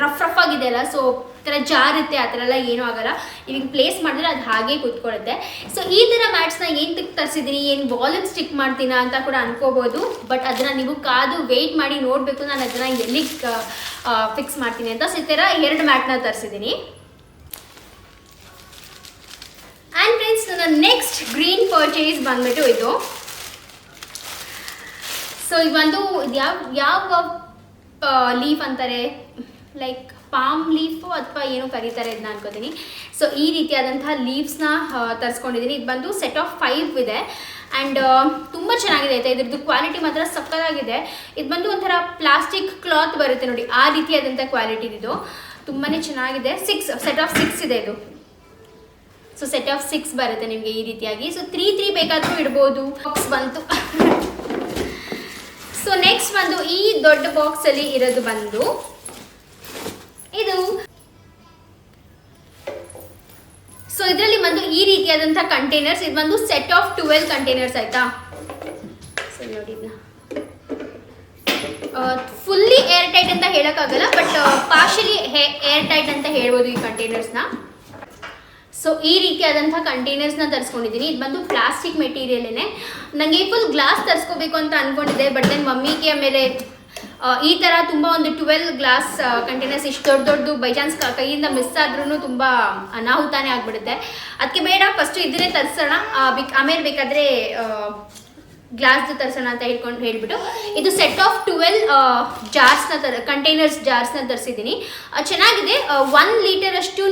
ರಫ್ ರಫ್ ಆಗಿದೆ ಅಲ್ಲ ಸೊ ಥರ ಜಾರುತ್ತೆ, ಆ ಥರ ಎಲ್ಲ ಏನೂ ಆಗಲ್ಲ. ಇವಾಗ ಪ್ಲೇಸ್ ಮಾಡಿದ್ರೆ ಅದು ಹಾಗೆ ಕೂತ್ಕೊಳ್ಳುತ್ತೆ. ಸೊ ಈ ಥರ ಮ್ಯಾಟ್ಸ್ನ ಏನು ತಿಕ್ ತರಿಸಿದ್ದೀನಿ ಏನು ಬಾಲಿಗೆ ಸ್ಟಿಕ್ ಮಾಡ್ತೀನ ಅಂತ ಕೂಡ ಅನ್ಕೋಬೋದು ಬಟ್ ಅದನ್ನು ನೀವು ಕಾದು ವೆಯ್ಟ್ ಮಾಡಿ ನೋಡಬೇಕು, ನಾನು ಅದನ್ನು ಎಲ್ಲಿ ಫಿಕ್ಸ್ ಮಾಡ್ತೀನಿ ಅಂತ. ಸೊ ಈ ಥರ ಎರಡು ಮ್ಯಾಟ್ನ ತರಿಸಿದ್ದೀನಿ ಆ್ಯಂಡ್ ಫ್ರೆಂಡ್ಸ್ ನನ್ನ ನೆಕ್ಸ್ಟ್ ಗ್ರೀನ್ ಪರ್ಚೇಸ್ ಬಂದ್ಬಿಟ್ಟು ಇದು. ಸೊ ಇದು ಒಂದು ಯಾವ ಯಾವ ಲೀಫ್ ಅಂತಾರೆ? ಲೈಕ್ ಪಾಮ್ ಲೀಫು ಅಥವಾ ಏನು ಕರೀತಾರೆ ಇದನ್ನ ಅನ್ಕೋತೀನಿ. ಸೊ ಈ ರೀತಿಯಾದಂತಹ ಲೀವ್ಸ್ನ ತರಿಸ್ಕೊಂಡಿದ್ದೀನಿ ಇದು ಬಂದು ಸೆಟ್ ಆಫ್ ಫೈವ್ ಇದೆ. ಆ್ಯಂಡ್ ತುಂಬ ಚೆನ್ನಾಗಿದೆ. ಆಯಿತಾ? ಇದ್ರದ್ದು ಕ್ವಾಲಿಟಿ ಮಾತ್ರ ಸಕ್ಕತ್ತಾಗಿದೆ. ಇದು ಬಂದು ಒಂಥರ ಪ್ಲಾಸ್ಟಿಕ್ ಕ್ಲಾತ್ ಬರುತ್ತೆ ನೋಡಿ. ಆ ರೀತಿಯಾದಂಥ ಕ್ವಾಲಿಟಿ ಇದು. ತುಂಬಾ ಚೆನ್ನಾಗಿದೆ. ಸಿಕ್ಸ್ ಸೆಟ್ ಆಫ್ ಸಿಕ್ಸ್ ಇದೆ ಇದು. ಸೊ ಸೆಟ್ ಆಫ್ ಸಿಕ್ಸ್ ಬರುತ್ತೆ ನಿಮಗೆ ಈ ರೀತಿಯಾಗಿ. ಸೊ ತ್ರೀ ತ್ರೀ ಬೇಕಾದರೂ ಇಡ್ಬೋದು. ಬಾಕ್ಸ್ ಬಂತು. ಸೊ ನೆಕ್ಸ್ಟ್ ಬಂದು ಈ ದೊಡ್ಡ ಬಾಕ್ಸಲ್ಲಿ ಇರೋದು ಬಂದು ಇದು. ಸೊ ಇದರಲ್ಲಿ ಬಂದು ಈ ರೀತಿಯಾದಂತಹ ಕಂಟೈನರ್ಸ್ ಇದು ಬಂದು ಸೆಟ್ ಆಫ್ ಟುವೆಲ್ ಕಂಟೈನರ್ಸ್ ಆಯ್ತಾ? ಫುಲ್ಲಿ ಏರ್ ಟೈಟ್ ಅಂತ ಹೇಳೋಕ್ಕಾಗಲ್ಲ ಬಟ್ ಪಾರ್ಷಲಿ ಏರ್ ಟೈಟ್ ಅಂತ ಹೇಳ್ಬೋದು ಈ ಕಂಟೈನರ್ಸ್ನ ಸೊ ಈ ರೀತಿಯಾದಂಥ ಕಂಟೈನರ್ಸ್ನ ತರಿಸ್ಕೊಂಡಿದ್ದೀನಿ. ಇದು ಬಂದು ಪ್ಲಾಸ್ಟಿಕ್ ಮೆಟೀರಿಯಲ್ನೇ ನನಗೆ ಫುಲ್ ಗ್ಲಾಸ್ ತರಿಸ್ಕೋಬೇಕು ಅಂತ ಅಂದ್ಕೊಂಡಿದ್ದೆ ಬಟ್ ನನ್ನ ಮಮ್ಮಿಗೆ ಆಮೇಲೆ ಈ ಥರ ತುಂಬ ಒಂದು ಟ್ವೆಲ್ ಗ್ಲಾಸ್ ಕಂಟೈನರ್ಸ್ ಇಷ್ಟು ದೊಡ್ಡ ದೊಡ್ಡದು ಬೈ ಚಾನ್ಸ್ ಕೈಯಿಂದ ಮಿಸ್ ಆದ್ರೂ ತುಂಬ ಅನಾಹುತಾನೇ ಆಗಿಬಿಡುತ್ತೆ. ಅದಕ್ಕೆ ಬೇಡ ಫಸ್ಟು ಇದನ್ನೇ ತರಿಸೋಣ. ಆಮೇಲೆ ಬೇಕಾದರೆ ಗ್ಲಾಸ್ ತರಿಸೋಣ ಅಂತ ಹೇಳ್ಕೊಂಡು ಹೇಳ್ಬಿಟ್ಟು ಇದು ಸೆಟ್ ಆಫ್ ಟುವೆಲ್ ಜಾರ್ಸ್ನ ತರ ಕಂಟೈನರ್ಸ್ ಜಾರ್ಸ್ನ ತರಿಸಿದ್ದೀನಿ. ಚೆನ್ನಾಗಿದೆ. ಒನ್ ಲೀಟರ್ ಅಷ್ಟು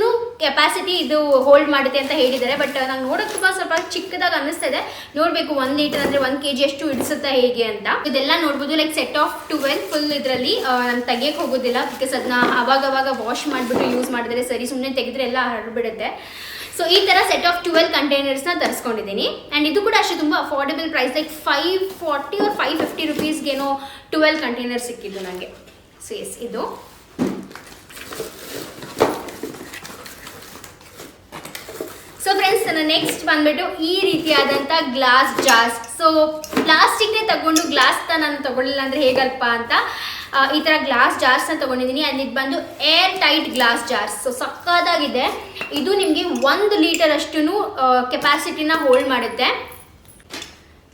ಕೆಪಾಸಿಟಿ ಇದು ಹೋಲ್ಡ್ ಮಾಡುತ್ತೆ ಅಂತ ಹೇಳಿದ್ದಾರೆ. ಬಟ್ ನಂಗೆ ನೋಡೋಕೆ ತುಂಬ ಸ್ವಲ್ಪ ಚಿಕ್ಕದಾಗಿ ಅನ್ನಿಸ್ತಾ ಇದೆ. ನೋಡಬೇಕು ಒನ್ ಲೀಟರ್ ಅಂದರೆ ಒನ್ ಕೆ ಜಿ ಅಷ್ಟು ಇಡಿಸುತ್ತಾ ಹೇಗೆ ಅಂತ. ಇದೆಲ್ಲ ನೋಡ್ಬೋದು like set of twelve full ಇದರಲ್ಲಿ ನಾನು ತೆಗಿಯಕ್ಕೆ ಹೋಗೋದಿಲ್ಲ. ಬಿಕಾಸ್ ಅದನ್ನ ಅವಾಗ ವಾಶ್ ಮಾಡಿಬಿಟ್ಟು ಯೂಸ್ ಮಾಡಿದ್ರೆ ಸರಿ ಸುಮ್ಮನೆ ತೆಗೆದ್ರೆ ಎಲ್ಲ ಹರಡ್ಬಿಡುತ್ತೆ ಸೊ ಈ ಥರ ಸೆಟ್ ಆಫ್ ಟ್ವೆಲ್ ಕಂಟೈನರ್ಸ್ನ ತರಿಸ್ಕೊಂಡಿದ್ದೀನಿ. ಆ್ಯಂಡ್ ಇದು ಕೂಡ ಅಷ್ಟೇ ತುಂಬ affordable price like five forty or five fifty ರುಪೀಸ್ಗೇನೋ twelve container ಸಿಕ್ಕಿದ್ದು ನನಗೆ ಸೊ ಎಸ್ ಇದು. ಸೊ ಫ್ರೆಂಡ್ಸ್ ನನ್ನ ನೆಕ್ಸ್ಟ್ ಬಂದ್ಬಿಟ್ಟು ಈ ರೀತಿಯಾದಂಥ ಗ್ಲಾಸ್ ಜಾರ್ಸ್ ಸೊ ಪ್ಲಾಸ್ಟಿಕ್ನೇ ತಗೊಂಡು ಗ್ಲಾಸ್ನ ನಾನು ತಗೊಳ್ಳಿಲ್ಲ ಅಂದರೆ ಹೇಗಲ್ಪ ಅಂತ. ಈ ಥರ ಗ್ಲಾಸ್ ಜಾರ್ಸ್ನ ತೊಗೊಂಡಿದ್ದೀನಿ. ಅಲ್ಲಿ ಇದು ಬಂದು air tight glass jars so ಸಕ್ಕದಾಗಿದೆ ಇದು ನಿಮಗೆ ಒಂದು ಲೀಟರ್ ಅಷ್ಟು ಕೆಪಾಸಿಟಿನ ಹೋಲ್ಡ್ ಮಾಡುತ್ತೆ.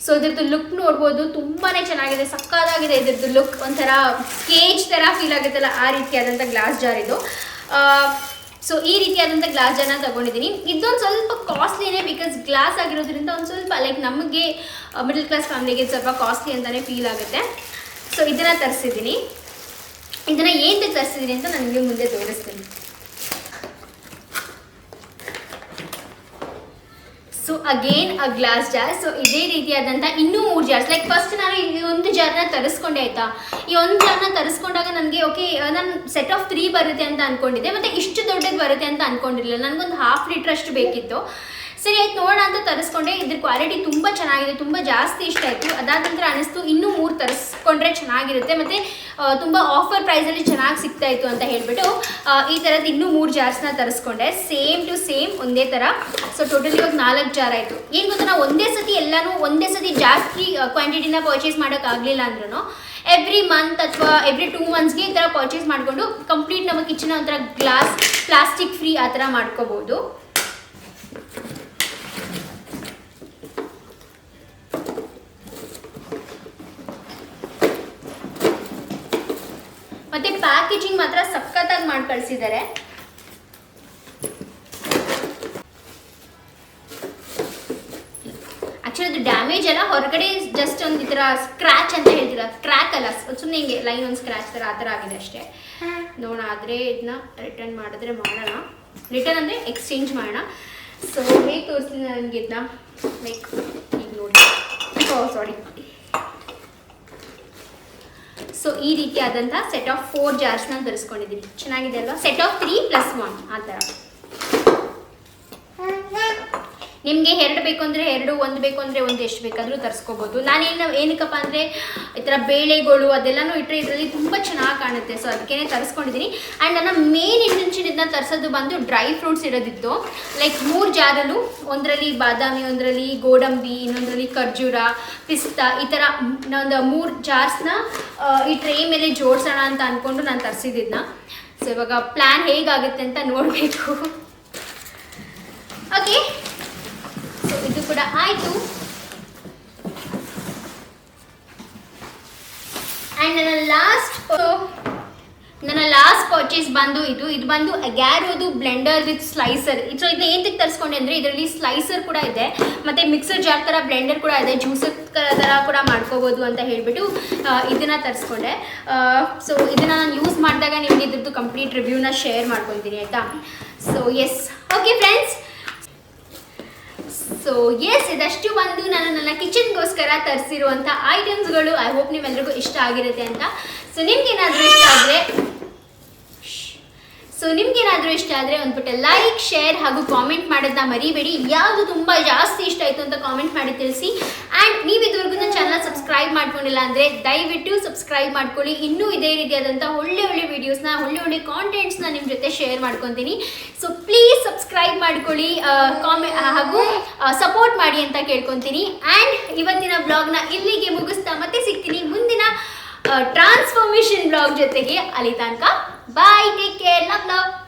ಸೊ ಇದ್ರದ್ದು ಲುಕ್ ನೋಡ್ಬೋದು. ತುಂಬಾ ಚೆನ್ನಾಗಿದೆ. ಸಕ್ಕದಾಗಿದೆ ಇದ್ರದ್ದು ಲುಕ್ ಒಂಥರ ಕೇಜ್ ಥರ ಫೀಲ್ ಆಗುತ್ತಲ್ಲ ಆ ರೀತಿಯಾದಂಥ ಗ್ಲಾಸ್ ಜಾರ್ ಇದು. ಸೊ ಈ ರೀತಿಯಾದಂಥ ಗ್ಲಾಸ್ ಜಾರ್ನ ತಗೊಂಡಿದ್ದೀನಿ. ಇದೊಂದು ಸ್ವಲ್ಪ ಕಾಸ್ಟ್ಲಿನೇ ಬಿಕಾಸ್ ಗ್ಲಾಸ್ ಆಗಿರೋದ್ರಿಂದ ಒಂದು ಸ್ವಲ್ಪ ಲೈಕ್ ನಮಗೆ ಮಿಡಲ್ ಕ್ಲಾಸ್ ಫ್ಯಾಮಿಲಿಗೆ ಸ್ವಲ್ಪ ಕಾಸ್ಟ್ಲಿ ಅಂತಲೇ ಫೀಲ್ ಆಗುತ್ತೆ. ಸೊ ಇದನ್ನು ತರಿಸಿದ್ದೀನಿ ಇದನ್ನು ಏನಕ್ಕೆ ತರಿಸಿದ್ದೀನಿ ಅಂತ ನನಗೆ ಮುಂದೆ ತೋರಿಸ್ತೀನಿ. So again uh glass jar so ಇದೇ ರೀತಿಯಾದಂಥ ಇನ್ನೂ ಮೂರು ಜಾರ್ಸ್ ಲೈಕ್ ಫಸ್ಟ್ ನಾನು ಈ ಒಂದು ಜಾರ್ನ ತರಿಸ್ಕೊಂಡೆ, ಆಯ್ತಾ? ಈ ಒಂದು ಜಾರ್ನ ತರಿಸ್ಕೊಂಡಾಗ ನನಗೆ ಓಕೆ ನಾನು ಸೆಟ್ ಆಫ್ ತ್ರೀ ಬರುತ್ತೆ ಅಂತ ಅಂದ್ಕೊಂಡಿದ್ದೆ ಮತ್ತೆ ಇಷ್ಟು ದೊಡ್ಡದು ಬರುತ್ತೆ ಅಂತ ಅನ್ಕೊಂಡಿರಲಿಲ್ಲ. ನನಗೊಂದು ಹಾಫ್ ಲೀಟ್ರ್ ಅಷ್ಟು ಬೇಕಿತ್ತು. ಸರಿ, ಆಯ್ತು, ನೋಡೋಣ ಅಂತ ತರಿಸ್ಕೊಂಡೆ. ಇದ್ರ ಕ್ವಾಲಿಟಿ ತುಂಬ ಚೆನ್ನಾಗಿದೆ, ತುಂಬ ಜಾಸ್ತಿ ಇಷ್ಟ ಆಯಿತು. ಅದಾದ ನಂತರ ಅನಿಸ್ತು ಇನ್ನೂ ಮೂರು ತರಿಸ್ಕೊಂಡ್ರೆ ಚೆನ್ನಾಗಿರುತ್ತೆ. ಮತ್ತು ತುಂಬ ಆಫರ್ ಪ್ರೈಸಲ್ಲಿ ಚೆನ್ನಾಗಿ ಸಿಗ್ತಾ ಇತ್ತು ಅಂತ ಹೇಳಿಬಿಟ್ಟು ಈ ಥರದ್ದು ಇನ್ನೂ ಮೂರು ಜಾರ್ಸ್ನ ತರಿಸ್ಕೊಂಡೆ. ಸೇಮ್ ಟು ಸೇಮ್ ಒಂದೇ ಥರ ಸೊ ಟೋಟಲ್ ಇವಾಗ ನಾಲ್ಕು ಜಾರ್ ಆಯಿತು. ಏನು ಗೊತ್ತಾ ನಾವು ಒಂದೇ ಸತಿ ಎಲ್ಲನೂ ಒಂದೇ ಸತಿ ಜಾಸ್ತಿ ಕ್ವಾಂಟಿಟಿನ ಪರ್ಚೇಸ್ ಮಾಡೋಕ್ಕಾಗಲಿಲ್ಲ ಅಂದ್ರೂ ಎವ್ರಿ ಮಂತ್ ಅಥವಾ ಎವ್ರಿ ಟೂ ಮಂತ್ಸ್ಗೆ ಈ ಥರ ಪರ್ಚೇಸ್ ಮಾಡಿಕೊಂಡು ಕಂಪ್ಲೀಟ್ ನಮ್ಮ ಕಿಚನ್ ಒಂಥರ ಗ್ಲಾಸ್ ಪ್ಲಾಸ್ಟಿಕ್ ಫ್ರೀ ಆ ಥರ ಮಾಡ್ಕೋಬೋದು. ಮತ್ತೆ ಪ್ಯಾಕೇಜಿಂಗ್ ಮಾತ್ರ ಸಖತ್ತಾಗಿ ಮಾಡಿ ಕಳಿಸಿದ್ದಾರೆ ಆಕ್ಚುಲಿ ಅದು ಡ್ಯಾಮೇಜ್ ಅಲ್ಲ, ಹೊರಗಡೆ ಜಸ್ಟ್ ಒಂದು ಈ ಥರ ಸ್ಕ್ರ್ಯಾಚ್ ಅಂತ ಹೇಳ್ತೀರ ಕ್ರ್ಯಾಕ್ ಅಲ್ಲ ಸುಮ್ಮನೆ ಹಿಂಗೆ ಲೈನ್ ಒಂದು ಸ್ಕ್ರಾಚ್ ಥರ ಆ ಥರ ಆಗಿದೆ ಅಷ್ಟೇ. ನೋಡೋಣ, ಆದರೆ ಇದನ್ನ ರಿಟರ್ನ್ ಮಾಡಿದ್ರೆ ಮಾಡೋಣ. ರಿಟರ್ನ್ ಅಂದರೆ ಎಕ್ಸ್ಚೇಂಜ್ ಮಾಡೋಣ. ಸೊ ಹೇಗೆ ತೋರಿಸ್ತೀನಿ ನನಗೆ ಇದನ್ನ ಲೈಕ್ ಈಗ ನೋಡಿ. ಸಾರಿ ಸೊ ಈ ರೀತಿಯಾದಂಥ ಸೆಟ್ ಆಫ್ ಫೋರ್ ಜಾರ್ಸ್ನ ತರಿಸ್ಕೊಂಡಿದ್ದೀನಿ. ಚೆನ್ನಾಗಿದೆ ಅಲ್ವಾ? Set of three plus one ಆ ಥರ. ನಿಮಗೆ ಎರಡು ಬೇಕು ಅಂದರೆ ಎರಡು, ಒಂದು ಬೇಕು ಅಂದರೆ ಒಂದು, ಎಷ್ಟು ಬೇಕಾದರೂ ತರಿಸ್ಕೋಬೋದು. ನಾನೇನು ಏನಕ್ಕಪ್ಪ ಅಂದರೆ ಈ ಥರ ಬೇಳೆಗಳು ಅದೆಲ್ಲನೂ ಇಟ್ಟರೆ ಇದರಲ್ಲಿ ತುಂಬ ಚೆನ್ನಾಗಿ ಕಾಣುತ್ತೆ. ಸೊ ಅದಕ್ಕೇ ತರಿಸ್ಕೊಂಡಿದ್ದೀನಿ ಆ್ಯಂಡ್ ನನ್ನ ಮೇನ್ ಇಂಟೆನ್ಷನ್ ಇದನ್ನ ತರಿಸೋದು ಬಂದು ಡ್ರೈ ಫ್ರೂಟ್ಸ್ ಇರೋದಿತ್ತು. ಲೈಕ್ ಮೂರು ಜಾರಲ್ಲೂ, ಒಂದರಲ್ಲಿ ಬಾದಾಮಿ, ಒಂದರಲ್ಲಿ ಗೋಡಂಬಿ, ಇನ್ನೊಂದರಲ್ಲಿ ಖರ್ಜೂರ, ಪಿಸ್ತಾ ಈ ಥರ ಒಂದು ಮೂರು ಜಾರ್ಸ್ನ ಈ ಟ್ರೇ ಮೇಲೆ ಜೋಡಿಸೋಣ ಅಂತ ಅಂದ್ಕೊಂಡು ನಾನು ತರಿಸಿದ್ದನ್ನ ಸೊ ಇವಾಗ ಪ್ಲ್ಯಾನ್ ಹೇಗಾಗುತ್ತೆ ಅಂತ ನೋಡಬೇಕು. ಓಕೆ ಇದು ಕೂಡ ಆಯಿತು. ಆ್ಯಂಡ್ ನನ್ನ ಲಾಸ್ಟ್ ನನ್ನ ಲಾಸ್ಟ್ ಪರ್ಚೇಸ್ ಬಂದು ಇದು. ಇದು ಬಂದು ಅಗ್ಯಾರೋದು ಬ್ಲೆಂಡರ್ ವಿತ್ ಸ್ಲೈಸರ್ ಸೊ ಇದನ್ನ ಏನಕ್ಕೆ ತರಿಸ್ಕೊಂಡೆ ಅಂದರೆ ಇದರಲ್ಲಿ ಸ್ಲೈಸರ್ ಕೂಡ ಇದೆ. ಮತ್ತು ಮಿಕ್ಸರ್ ಜಾರ್ ಥರ ಬ್ಲೆಂಡರ್ ಕೂಡ ಇದೆ. ಜ್ಯೂಸರ್ ಥರ ಕೂಡ ಮಾಡ್ಕೋಬೋದು ಅಂತ ಹೇಳಿಬಿಟ್ಟು ಇದನ್ನು ತರಿಸ್ಕೊಂಡೆ. ಸೊ ಇದನ್ನು ನಾನು ಯೂಸ್ ಮಾಡಿದಾಗ ನಿಮಗೆ ಇದ್ರದ್ದು ಕಂಪ್ಲೀಟ್ ರಿವ್ಯೂನ ಶೇರ್ ಮಾಡ್ಕೊಳ್ತೀನಿ ಆಯಿತಾ? So yes okay friends so yes ಇದಷ್ಟು ಬಂದು ನಾನು ನನ್ನ ಕಿಚನ್ಗೋಸ್ಕರ ತರಿಸಿರುವಂಥ ಐಟಮ್ಸ್ಗಳು ಐ ಹೋಪ್ ನಿಮ್ಮೆಲ್ಲರಿಗೂ ಇಷ್ಟ ಆಗಿರುತ್ತೆ ಅಂತ. ಸೊ ನಿಮ್ಗೆ ಏನಾದರೂ ಇಷ್ಟ ಆದರೆ ಸೊ ನಿಮ್ಗೇನಾದರೂ ಇಷ್ಟ ಆದರೆ ಒಂದು ಪುಟ್ಟ ಲೈಕ್ ಶೇರ್ ಹಾಗೂ ಕಾಮೆಂಟ್ ಮಾಡೋದನ್ನ ಮರಿಬೇಡಿ. ಯಾವುದು ತುಂಬ ಜಾಸ್ತಿ ಇಷ್ಟ ಆಯಿತು ಅಂತ ಕಾಮೆಂಟ್ ಮಾಡಿ ತಿಳಿಸಿ. ಆ್ಯಂಡ್ ನೀವು ಇದುವರೆಗೂ ನನ್ನ ಚಾನಲ್ ಸಬ್ಸ್ಕ್ರೈಬ್ ಮಾಡ್ಕೊಂಡಿಲ್ಲ ಅಂದರೆ ದಯವಿಟ್ಟು ಸಬ್ಸ್ಕ್ರೈಬ್ ಮಾಡ್ಕೊಳ್ಳಿ. ಇನ್ನೂ ಇದೇ ರೀತಿಯಾದಂಥ ಒಳ್ಳೆ ಒಳ್ಳೆ ವೀಡಿಯೋಸ್ನ ಒಳ್ಳೆ ಒಳ್ಳೆ ಕಾಂಟೆಂಟ್ಸ್ನ ನಿಮ್ಮ ಜೊತೆ ಶೇರ್ ಮಾಡ್ಕೊತೀನಿ. ಸೊ ಪ್ಲೀಸ್ ಸಬ್ಸ್ಕ್ರೈಬ್ ಮಾಡ್ಕೊಳ್ಳಿ ಕಾಮೆ ಹಾಗೂ ಸಪೋರ್ಟ್ ಮಾಡಿ ಅಂತ ಕೇಳ್ಕೊತೀನಿ. ಆ್ಯಂಡ್ ಇವತ್ತಿನ ಬ್ಲಾಗ್ನ ಇಲ್ಲಿಗೆ ಮುಗಿಸ್ತಾ ಮತ್ತೆ ಸಿಗ್ತೀನಿ ಮುಂದಿನ ಟ್ರಾನ್ಸ್ಫಾರ್ಮೇಶನ್ ಬ್ಲಾಗ್ ಜೊತೆಗೆ ಅಲ್ಲಿ ತನಕ. Bye. Take care. Love, love.